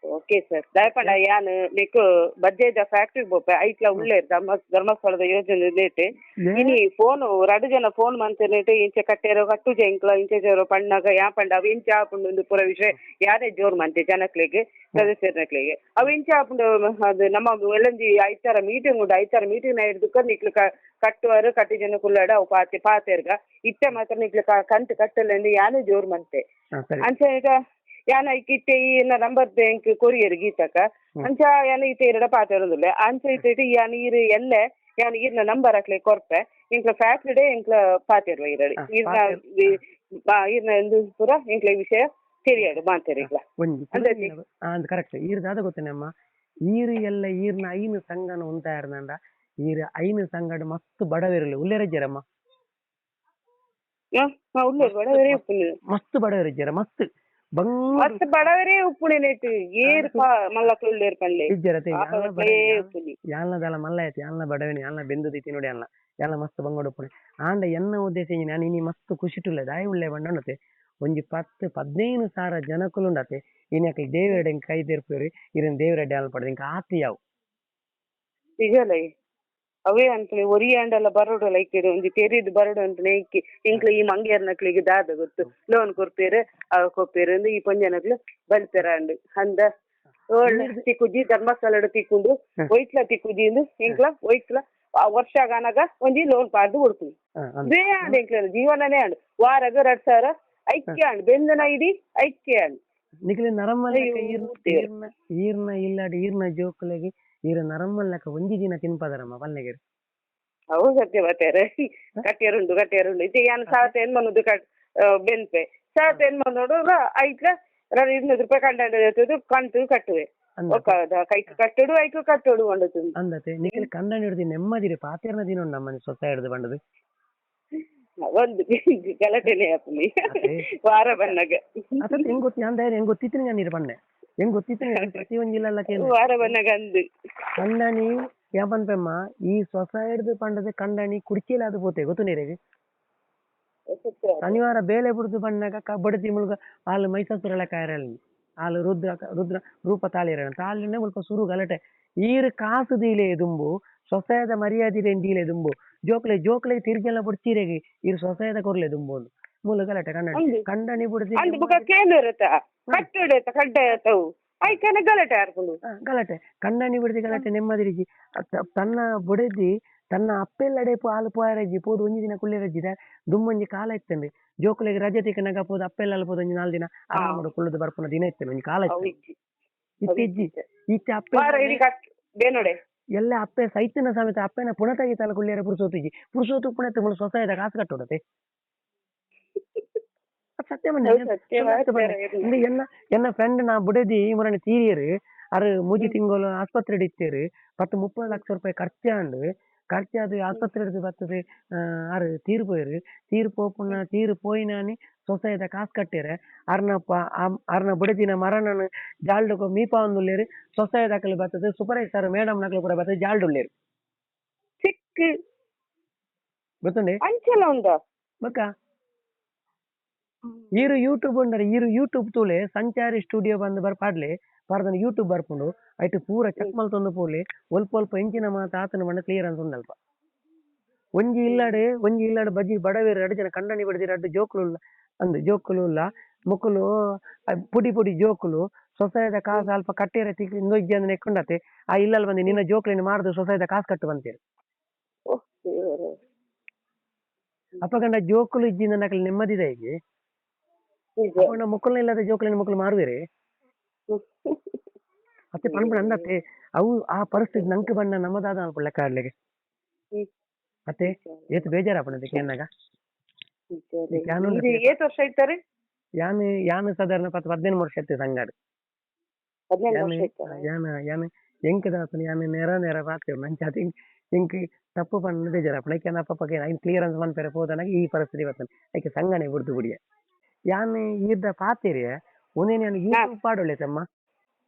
ಓಕೆ ಸರ್ ದಯಪಂಡ ಯಾನ್ ನಿಕ್ಕು ಬಜ್ಜೆದ ಫ್ಯಾಕ್ಟ್ರಿ ಬೋಪೆ ಐಟ್ಲ ಉಳ್ಳೆ ಧರ್ಮ ಧರ್ಮಸ್ಥಳದ ಯೋಜನೆ ನೇಟ್ ಇನಿ ಫೋನ್ ರಡು ಜನ ಫೋನ್ ಮಂತನೇಟ್ ಇಂಚೆ ಕಟ್ಟೆರೋ ಕಟ್ಟು ಜಂಕ್ಲ ಇಂಚೆ ಜೇರೋ ಪಣ್ಣಗ ಯಾ ಪಂಡ ಅವು ಇಂಚೆ ಹಾಪುಂಡು ಪೂರ ವಿಷಯ ಯಾರೇ ಜೋರ್ ಮಂತೆ ಜನಕ್ಲೆಗೆ ಸದಸ್ಯರ್ನಕ್ಲೆಗೆ ಅವು ಇಂಚೆ ಆಪುಂಡು ಅದು ನಮ್ಮ ಎಲ್ಲೊಂಜಿ ಐತಾರ ಮೀಟಿಂಗ್ ಉಂಡು ಐತಾರ ಮೀಟಿಂಗ್ನ ಹಿಡ್ದುಕ ನಿಕ್ಲು ಕಟ್ಟುವರು ಕಟ್ಟಿ ಜನ ಕುಲ್ಲಾಡ ಅವು ಪಾತೆ ಪಾತೆರ್ಗ. ಇತ್ತೆ ಮಾತ್ರ ನಿಕ್ಲು ಕಂತು ಕಟ್ಟಲೆಂದು ಯಾನೇ ಜೋರ್ ಮಂತೆ ಸರಿ. ಅಂಚ ಈಗ ಯಾನ ಇತ್ತೆ ಈ ನಂಬರ್ ಬ್ಯಾಂಕ್ ಕೊರಿಯರ್ ಗೀತಕ ಅಂಚ ಯಾನ ಇತ್ತೆ ಎರಡ ಪಾತಿರುದಿಲ್ಲ ಅಂಚ ಇತ್ತೆ ಯಾನ ಈರ್ ಎಲ್ಲೆ ಯಾನ ಈರ್ನ ನಂಬರ್ ಹಾಕ್ಲೆ ಕೊರ್ಪೆ ಇಂಕ್ಲ ಫ್ಯಾಕ್ಟ್ರಿ ಇಂಕ್ಲ ಪಾತಿರುವ ಇರಡಿ ಹಾ, ಈರ್ನ ಪಾತೆರ್. ವಿ- ಬಾ- ಈರ್ನ ಎಂದು ಪೂರ ಇಂಕ್ಲ ವಿಷಯ ತಿಳಿಯಾಡು ಮಾತಾರಿಗ್ಲ ಒಂಜಿ ಅಂದ್ರೆ ಅಂದ್ ಕರೆಕ್ಟ್ ಈರ್ ದಾದ ಗೊತ್ತೇನಮ್ಮ ಈರು ಎಲ್ಲ ಈರ್ನ ಐನು ಸಂಘನ ಉಂತಾ ಇರ್ನಂಡ ಈರ್ ಐನು ಸಂಗಡ ಮಸ್ತ್ ಬಡವಿರಲಿ ಉಲ್ಲೆರಜ್ಜರಮ್ಮ ಉಳ್ಳೆ ಬಡ ಬೇರೆ ಉಪ್ಪುನು ಮಸ್ತ್ ಬಡವಿರಜ್ಜರ ಮಸ್ತ್ ಬಂಗುಡು ಮಸ್ತ್ ಬಡವರೇ ಉಪ್ಪುಣಿ ನೆಟ್ಟು ಏರ್ ಮಲ್ಲಕ್ಲು ಉಳ್ಳೇರ್ ಪಂಡ್ಲೆ ಇಜ್ಜರತೆ ಪಾಪ ಯಾಲ್ನ ಬಟ್ಲೇ ಬಡವನಿ ಉಪ್ಪುನಿ ಯಾಲ್ನ ದಾಲ ಮಲ್ಲ ಐತಿ ಯಾಲ್ನ ಬಡವನಿ ಯಾಲ್ನ ಬೆಂದು ದಿತಿ ನೋಡಿ ಅಲ್ಲ ಯಾಲ್ನ ಮಸ್ತ್ ಬಂಗೋಡು ಪುಣೆ ಆಂಡ ಎನ್ನ ಉದ್ದೇಶ ನಾನು ಇನಿ ಮಸ್ತ್ ಖುಷಿಟುಲ್ಲೆ ದಾಯಿ ಉಳ್ಳೆ ಬಂಡನತೆ ಒಂಜಿ ಪತ್ತು ಪದ್ನೈದು ಸಾವಿರ ಜನಕುಲುಂಡತೆ ಇನಕ್ಕೆ ದೇವರಡೆ ಕೈ ತೆರ್ಪೇರು ಇರನ್ ದೇವರಡೆ ಅಲ್ಪಡ್ದು ಇಂಕ ಆತಿ ಯಾವು ಸಿಗಲೈ ಅವೇ ಅಂತ್ಲೆ ಒರಿಯಾಂಡಲ ಬರೋಡು ಲೈಕ್ ಇದು ಒಂಜಿ ತೆರಿದ್ ಬರೋಡು ಅಂತ ಇಕ್ಕಿ ಇಂಕ್ಲ ಈ ಮಂಗೇರ್ ನಕ್ಲಿಗೆ ದಾದ ಗೊತ್ತು. ಲೋನ್ ಕೊರ್ಪೇರು ಅವ ಕೊಪ್ಪೇರು ಅಂದ್ ಈ ಪೊಂಜನಕ್ಲು ಬಲ್ಪೆರ ಅಂಡ್ ಅಂದ. ಒಳ್ಳೆ ತಿಕ್ಕುಜಿ ಧರ್ಮಸ್ಥಳ ತಿಕ್ಕುಂಡು. ಒಯ್ತ್ಲ ತಿಕ್ಕುಜಿ ಇಂಕ್ಲ ಒಯ್ತ್ಲ ಆ ವರ್ಷ ಆಗಾನಾಗ ಒಂಜಿ ಲೋನ್ ಪಾಡ್ದು ಕೊಡ್ತೀನಿ ಬೇ ಅಂಡ್ ಇಂಕ್ಲ ಜೀವನನೇ ಅಂಡ್ ವಾರಗ ಎರಡ್ ಸಾವಿರ ಐಕ್ಯ ಆಂಡ್. ಬೆಂದನ ಇಡಿ ಐಕ್ಯ ಅಂಡ್ ನಿಖಿಲ. ಈರ್ನ ಈರ್ನ ಇಲ್ಲಾಡಿ ಈರ್ನ ಜೋಕುಲೆಗೆ ಈರ ನರಮ್ಮಲ್ ಒಂದಿ ಒಂಜಿ ದಿನ ತಿನ್ಪದರಮ್ಮ ಪಲ್ಲೆಗೆರ್? ಅವು ಸತ್ಯ ಬತ್ತಾರೆ ಕಟ್ಟಿಯರುಂಡು ಕಟ್ಟಿಯರುಂಡು ಇದು ಯಾನ್ ಸಾವತ್ತ ಏನ್ ಮನದು ಕಟ್ ಬೆನ್ಪೆ. ಸಾವತ್ತ ಏನ್ ಮನೋಡು ಐಕ್ಲ ಎರಡು ಇನ್ನೂರು ರೂಪಾಯಿ ಕಂಡು ಕಂತು ಕಟ್ಟುವೆ. ಅಂದ ಕೈ ಕಟ್ಟುಡು ಐಕು ಕಟ್ಟುಡು ಒಂಡದು ಅಂದತೆ. ನೀನು ಕಂಡ ಹಿಡ್ದು ನೆಮ್ಮದಿರಿ ಪಾತೆರ್ನ ದಿನ ಉಂಡು ನಮ್ಮನೆ ಸೊಸ ಹಿಡಿದು ಬಂಡದು. ಒಂದು ಗಲಾಟೆನೆ ಆಪುಲಿ ಅದೇ. ವಾರ ಬಣ್ಣಗ. ಅಸತ್ ಹೆಂಗ್ ಗೊತ್ತಿ ಅಂದ ಹೆಂಗ್ ಗೊತ್ತಿತ್ತು ನಾನು ನೀರು ಹೆಂಗ್ ಗೊತ್ತಿತ್ತು? ನಾನು ಪ್ರತಿ ಒಂದ್ ಜಿಲ್ಲೆಲ್ಲ ಕೇಳಿ ವಾರ ಬಣ್ಣಗ ಕಂಡನಿ ಯಾಪನ್ ಪೆಮ್ಮ ಈ ಸೊಸೈಡ್ ಪಂಡದ ಕಂಡನಿ ಕುಡ್ಚಿಲ ಅದು ಪೋತೆ ಗೊತ್ತು ನೀರಿಗೆ? ಶನಿವಾರ ಬೇಲೆ ಬಿಡ್ದು ಬಣ್ಣಗ ಬಡತಿ ಮುಳುಗ ಆಲ್ ಮೈಸೂರಲ್ಲ ಕಾಯರಲ್ಲಿ. ಆಲ್ ರುದ್ರ ರುದ್ರ ರೂಪ ತಾಳಿರ ತಾಳಿನ ಮುಲ್ಪ ಸುರು ಗಲಟೆ. ಈರು ಕಾಸು ದೀಲೆ ದುಂಬು ಸೊಸೆಯದ ಮರ್ಯಾದೆ ದೀಲೆ ದುಂಬು. ಜೋಕ್ಲೆ ಜೋಕ್ಲೆ ತಿರ್ಗೆಲ್ಲ ಬಿಡ್ತೀರೆಗೆ ಈರು ಸೊಸೆಯದ ಕೊರ್ಲೆ ದುಂಬು ಒಂದು. ಮೂಲ ಗಲಾಟೆ ಕನ್ನಡ ಕಂಡನಿ ಬುಕ ಇರತ್ತ? ಕಟ್ಟುಡು ಇರ್ತಾವು ಐಕನ ಗಲಾಟೆ ಆಡ್ಕೊಂಡು? ಗಲಾಟೆ. ಬಿಡದಿ ಗಲಾಟೆ ನೆಮ್ಮದಿರಿಜಿ ತನ್ನ ಬುಡದಿ ತನ್ನ ಅಪ್ಪೆಲ್ಲಡೆ ಡೇಪು ಹಾಲು ಪಾರಜ್ಜಿ ಪೋದು ಒಂಜಿ ದಿನ ಕುಳ್ಳೆರಜ್ಜಿದ ದುಮ್ಮಂಜಿ ಕಾಲ ಇತ್ತಂದೆ ಜೋಕುಲೆಗೆ ರಜೆ ತಿಕ್ಕನಾಗ ಪೋದು ಅಪ್ಪೆಲ್ಲ ಪೋದು ಒಂಜಿ ನಾಲ್ ದಿನ. ಆರಾಮಡು ಕುಳ್ಳುದು ಬರ್ಪುನ ದಿನ ಇತ್ತೆ ಒಂಜಿ ಕಾಲ ಇತ್ತು ಇತ್ತಿಜ್ಜಿ ಇತ್ತೆ. ಅಪ್ಪ ಎಲ್ಲ ಅಪ್ಪೆ ಸೈತನ ಸಮೇತ ಅಪ್ಪೆನ ಪುಣತಾಗಿ ತಲೆ ಕುಳ್ಳಿಯರ ಪುರುಸೋತಿಜಿ ಪುರುಸೋತು ಪುಣತೆ ಮುಳು ಸೊಸೈದ ಕಾಸು ಕಟ್ಟೋಡತೆ ಅದ್ ಸತ್ಯ ಮನೆ ಹೌದು ಸತ್ಯ ಸುಳ್ಳಾತು ಬನ್ನಿ. ಇಂದು ಎನ್ನ ಎನ್ನ ಫ್ರೆಂಡ್ ನಾ ಬುಡದಿ ಮುರಣ ತೀರಿಯರು ಅರು ಮೂಜಿ ತಿಂಗಳು ಆಸ್ಪತ್ರೆ ಇತ್ತೇರು ಪತ್ತು ಮುಪ್ಪது ಲಕ್ಷ ರೂಪಾಯಿ ಖರ್ಚಾಂಡು ಖರ್ಚಾದು ಆಸ್ಪತ್ರೆ ಹಿಡ್ದು ಬರ್ತದೆ ಅರು ತೀರು ಪೋಯರು ತೀರು ಪೋಪುನ ತೀರು ಪೋಯಿನಾನಿ ಸೊಸೈದ ಕಾಸು ಕಟ್ಟಿರೆ ಅರ್ನ ಪ ಆಮ್- ಅರ್ನ ಬುಡದಿನ ಮರಣನ ಜಾಲ್ಡು ಮೀಪ ಒಂದುಲ್ಲೇರು ಸೊಸೈದ ಅಕಲು ಬರ್ತದೆ ಸೂಪರ್ವೈಸರ್ ಮೇಡಮ್ ನಕಲು ಕೂಡ ಬರ್ತದೆ ಜಾಲ್ಡುಲ್ಲೇರು ಚಿಕ್ಕ ಗೊತ್ತುಂಡೆ ಅಂಚಲ ಉಂದ ಬಕ್ಕ ಈರು ಯೂಟ್ಯೂಬ್ ಉಂಡರೆ ಈರು ಯೂಟ್ಯೂಬ್ ತೂಲೆ ಸಂಚಾರಿ ಸ್ಟುಡಿಯೋ ಬಂದು ಬರ್ಪಾಡ್ಲಿ ಪಾಡ್ಲೆ ಪಾರ್ದನ ಯೂಟ್ಯೂಬ್ ಬರ್ಕೊಂಡು ಐಟ್ ಪೂರ ಚೆಕ್ ಮಲ್ತೊಂದು ಪೋಲೆ ಒಲ್ಪ ಒಲ್ಪ ಇಂಚಿನ ಮಾತ ಆತನ ಮಣ್ಣ ಕ್ಲಿಯರ್ ಅಂತ ಉಂಡಲ್ಪ. ಒಂಜಿ ಇಲ್ಲಾಡೆ ಒಂಜಿ ಇಲ್ಲಾಡೆ ಬಜ್ಜಿ ಬಡವೇರು ಎರಡು ಜನ ಕಂಡನಿ ಬಡದಿರ ಅಡ್ಡು ಜೋಕುಲು ಅಂದ್ ಜೋಕುಲು ಉಲ್ಲ ಮುಕ್ಕುಲು ಪುಡಿ ಪುಡಿ ಜೋಕುಲು ಸೊಸೈದ ಕಾಸು ಅಲ್ಪ ಕಟ್ಟಿರ ಇಂದೊಜ್ಜಿ ಅಂದ್ರೆ ನೆಕ್ಕೊಂಡತೆ ಆ ಇಲ್ಲಲ್ಲಿ ಬಂದು ನಿನ್ನ ಜೋಕ್ಲಿನ ಮಾರ್ದು ಸೊಸೈದ ಕಾಸು ಕಟ್ಟು ಬಂತೀರಿ. ಅಪ್ಪ ಕಂಡ ಅಪ್ಪಗಂಡ ಜೋಕುಲು ಇಜ್ಜಿ ನಕಲಿ ನೆಮ್ಮದಿದ ಈಗ ನಿಜ. ಅಪ್ಪಣ್ಣ ಮುಕ್ಕುಲ್ನ ಇಲ್ಲದ ಜೋಕುಲಿನ ಮುಕ್ಕಲು ಮಾರುವೇರಿ ಅತ್ತೆ ಪಣ್ಪಣ ಅಂದತ್ತೆ ಅವು ಆ ಪರಿಸ್ಥಿತಿ ನಂಗೆ ಬಣ್ಣ ನಮ್ಮದಾದ ಅನ್ಕೊಂಡು ಲೆಕ್ಕ ಆಡ್ಲಿಕ್ಕೆ ಹ್ಮ್. ಅತ್ತೆ ಏತ್ ಬೇಜಾರಪ್ಪಣ ಅದಕ್ಕೆ ಏನಾಗ ನಿಜ. ಈ ಕಾನೂನು ಇದು ಏತ್ ವರ್ಷ ಇತ್ತಾರೆ ಯಾನ್ ಯಾನ್ ಸಾಧಾರಣ ಪತ್ತು ಹದಿನೈದು ವರ್ಷ ಇತ್ತು ಸಂಗಾಡು ಹದಿನೆಂಟು ಯಾನ್ ವರ್ಷ ಇತ್ತಾರೆ ಯಾನ್ ಯಾನ್ ಎಂಕದ ಆತನ ಯಾನ್ ನೆರ ನೆರ ಪಾತೇವ್ ನಂಚ ಅತಿ ಎಂಕ್ ತಪ್ಪು ಪಣ್ಣ ಬೇಜಾರಪ್ಪಣ ಯಾಕೆ ಅಪ್ಪ ಪಕ್ಕ ಐನ್ ಕ್ಲಿಯರೆನ್ಸ್ ಮನ್ಪೆರೆ ಹೋದನಾಗ ಈ ಪರಿಸ್ಥಿತಿ ಬರ್ತನೆ ಯಾಕೆ ಸಂಗನೆ ಬಿಡ್ದು ಬಿಡಿಯ ಯಾನ್ ಇದ್ದ ಪಾತೆರೆ? ಒಂದೇ ನಾನು ಯೂಟ್ಯೂಬ್ ಪಾಡೊಳ್ಳೆತಮ್ಮ?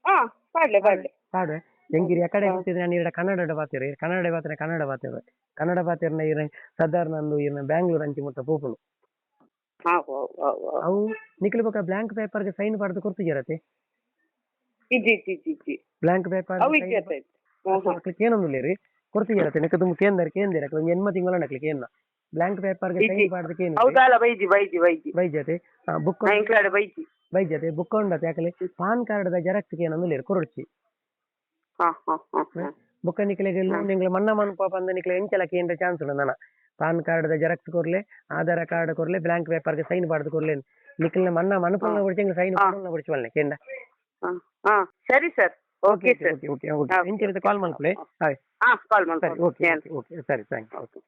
ಹಾ ಪಾಡ್ಲೆ ಪಾಡ್ಲೆ ಪಾಡು ಎಂಗಿರಿ ಎಕಡೆ ಹಾ. ಗೊತ್ತಿದ್ರೆ ನಾನು ಇರ ಕನ್ನಡ ಬಾತಿರಿ ಕನ್ನಡ ಪಾತ್ರೆ ಕನ್ನಡ ಬಾತಿರ ಕನ್ನಡ ಬಾತಿರ್ನ ಇರ ಸಾಧಾರಣ ಒಂದು ಇರ ಬ್ಯಾಂಗ್ಳೂರ್ ಅಂಚಿ ಮುಟ್ಟ ಓ. ಅವು ನಿಖಿಲ್ ಬೊಕ ಬ್ಲಾಂಕ್ ಪೇಪರ್ಗೆ ಸೈನ್ ಪಡೆದು ಕೊಡ್ತಿದ್ದೀರತಿ? ಇಜ್ಜಿ ಇಜ್ಜಿ ಇಜ್ಜಿ ಇಜ್ಜಿ. ಬ್ಲಾಂಕ್ ಪೇಪರ್ ಏನೊಂದು ಲೇರಿ ಕೊಡ್ತಿದ್ದೀರತಿ ನಿಕ್ಕ ತುಂಬ ಕೇಂದ್ರ ಕೇಂದ್ರ ಒಂದು ಎನ್ಮ ತಿಂಗಳ ನಕ್ಲಿಕ್ಕೆ ಏನ ಬ್ಲಾಂಕ್ ಪೇಪರ್ಗೆ ಸೈನ್ ಇಜ್ಜಿ. ಪಡ್ದಕ್ಕೆ ಏನು ಹೌದಲ್ಲ ಬೈಜಿ ಬೈಜಿ ಬೈಜಿ. ಬೈಜತೆ? ಬುಕ್ ನಾ ಇಂಕ್ಲಾಡೆ ಬೈಜಿ. ಬೈಜತೆ ಬುಕ್ ಉಂಡತೆ ಯಾಕಲೆ? ಪಾನ್ ಕಾರ್ಡ್ ಜೆರಾಕ್ಸ್ ಏನೊಂದು ಲೇರಿ ಕೊರಡ್ಚಿ. ಹಾ ಹಾ ಹಾ ಹಾ. ಬುಕ್ಕ ನಿಕ್ಲೆಗೆ ನಿಂಗ್ಲ ಮನ್ನ ಮನ್ಪ ಬಂದ ನಿಕ್ಲೆ ಎಂಚಲ ಕೇಂದ್ರ ಚಾನ್ಸ್ ಉಂಡು ನನ್ನ. ಪಾನ್ ಕಾರ್ಡ್ ದ ಜೆರಾಕ್ಸ್ ಕೊರ್ಲೆ ಆಧಾರ್ ಕಾರ್ಡ್ ಕೊರ್ಲೆ ಬ್ಲಾಂಕ್ ಪೇಪರ್ಗೆ ಸೈನ್ ಮಾಡ್ದು ಕೊರ್ಲೆ ನಿಕ್ಲಿನ ಮನ್ನ ಮನಪುಲ್ನ ಬಿಡ್ಚಂಗ್ ಸೈನ್ ಹಾ. ಮಾಡ್ದು ಬಿಡ್ಚವಲ್ನೆ ಕೇಂದ್ರ? ಹಾ ಹಾ. ಸರಿ sir okay sir okay okay okay ಎಂಚಿನ ಕಾಲ್ ಮಾಡ್ಕೊಳ್ಳಿ ಹಾಯ್ ಹಾ ಕಾಲ್ ಸರಿ ಮಾಡ್ಕೊಂಡು ಓಕೆ ಓಕೆ ಸರಿ ಥ್ಯಾಂಕ್ ಯು ಓಕೆ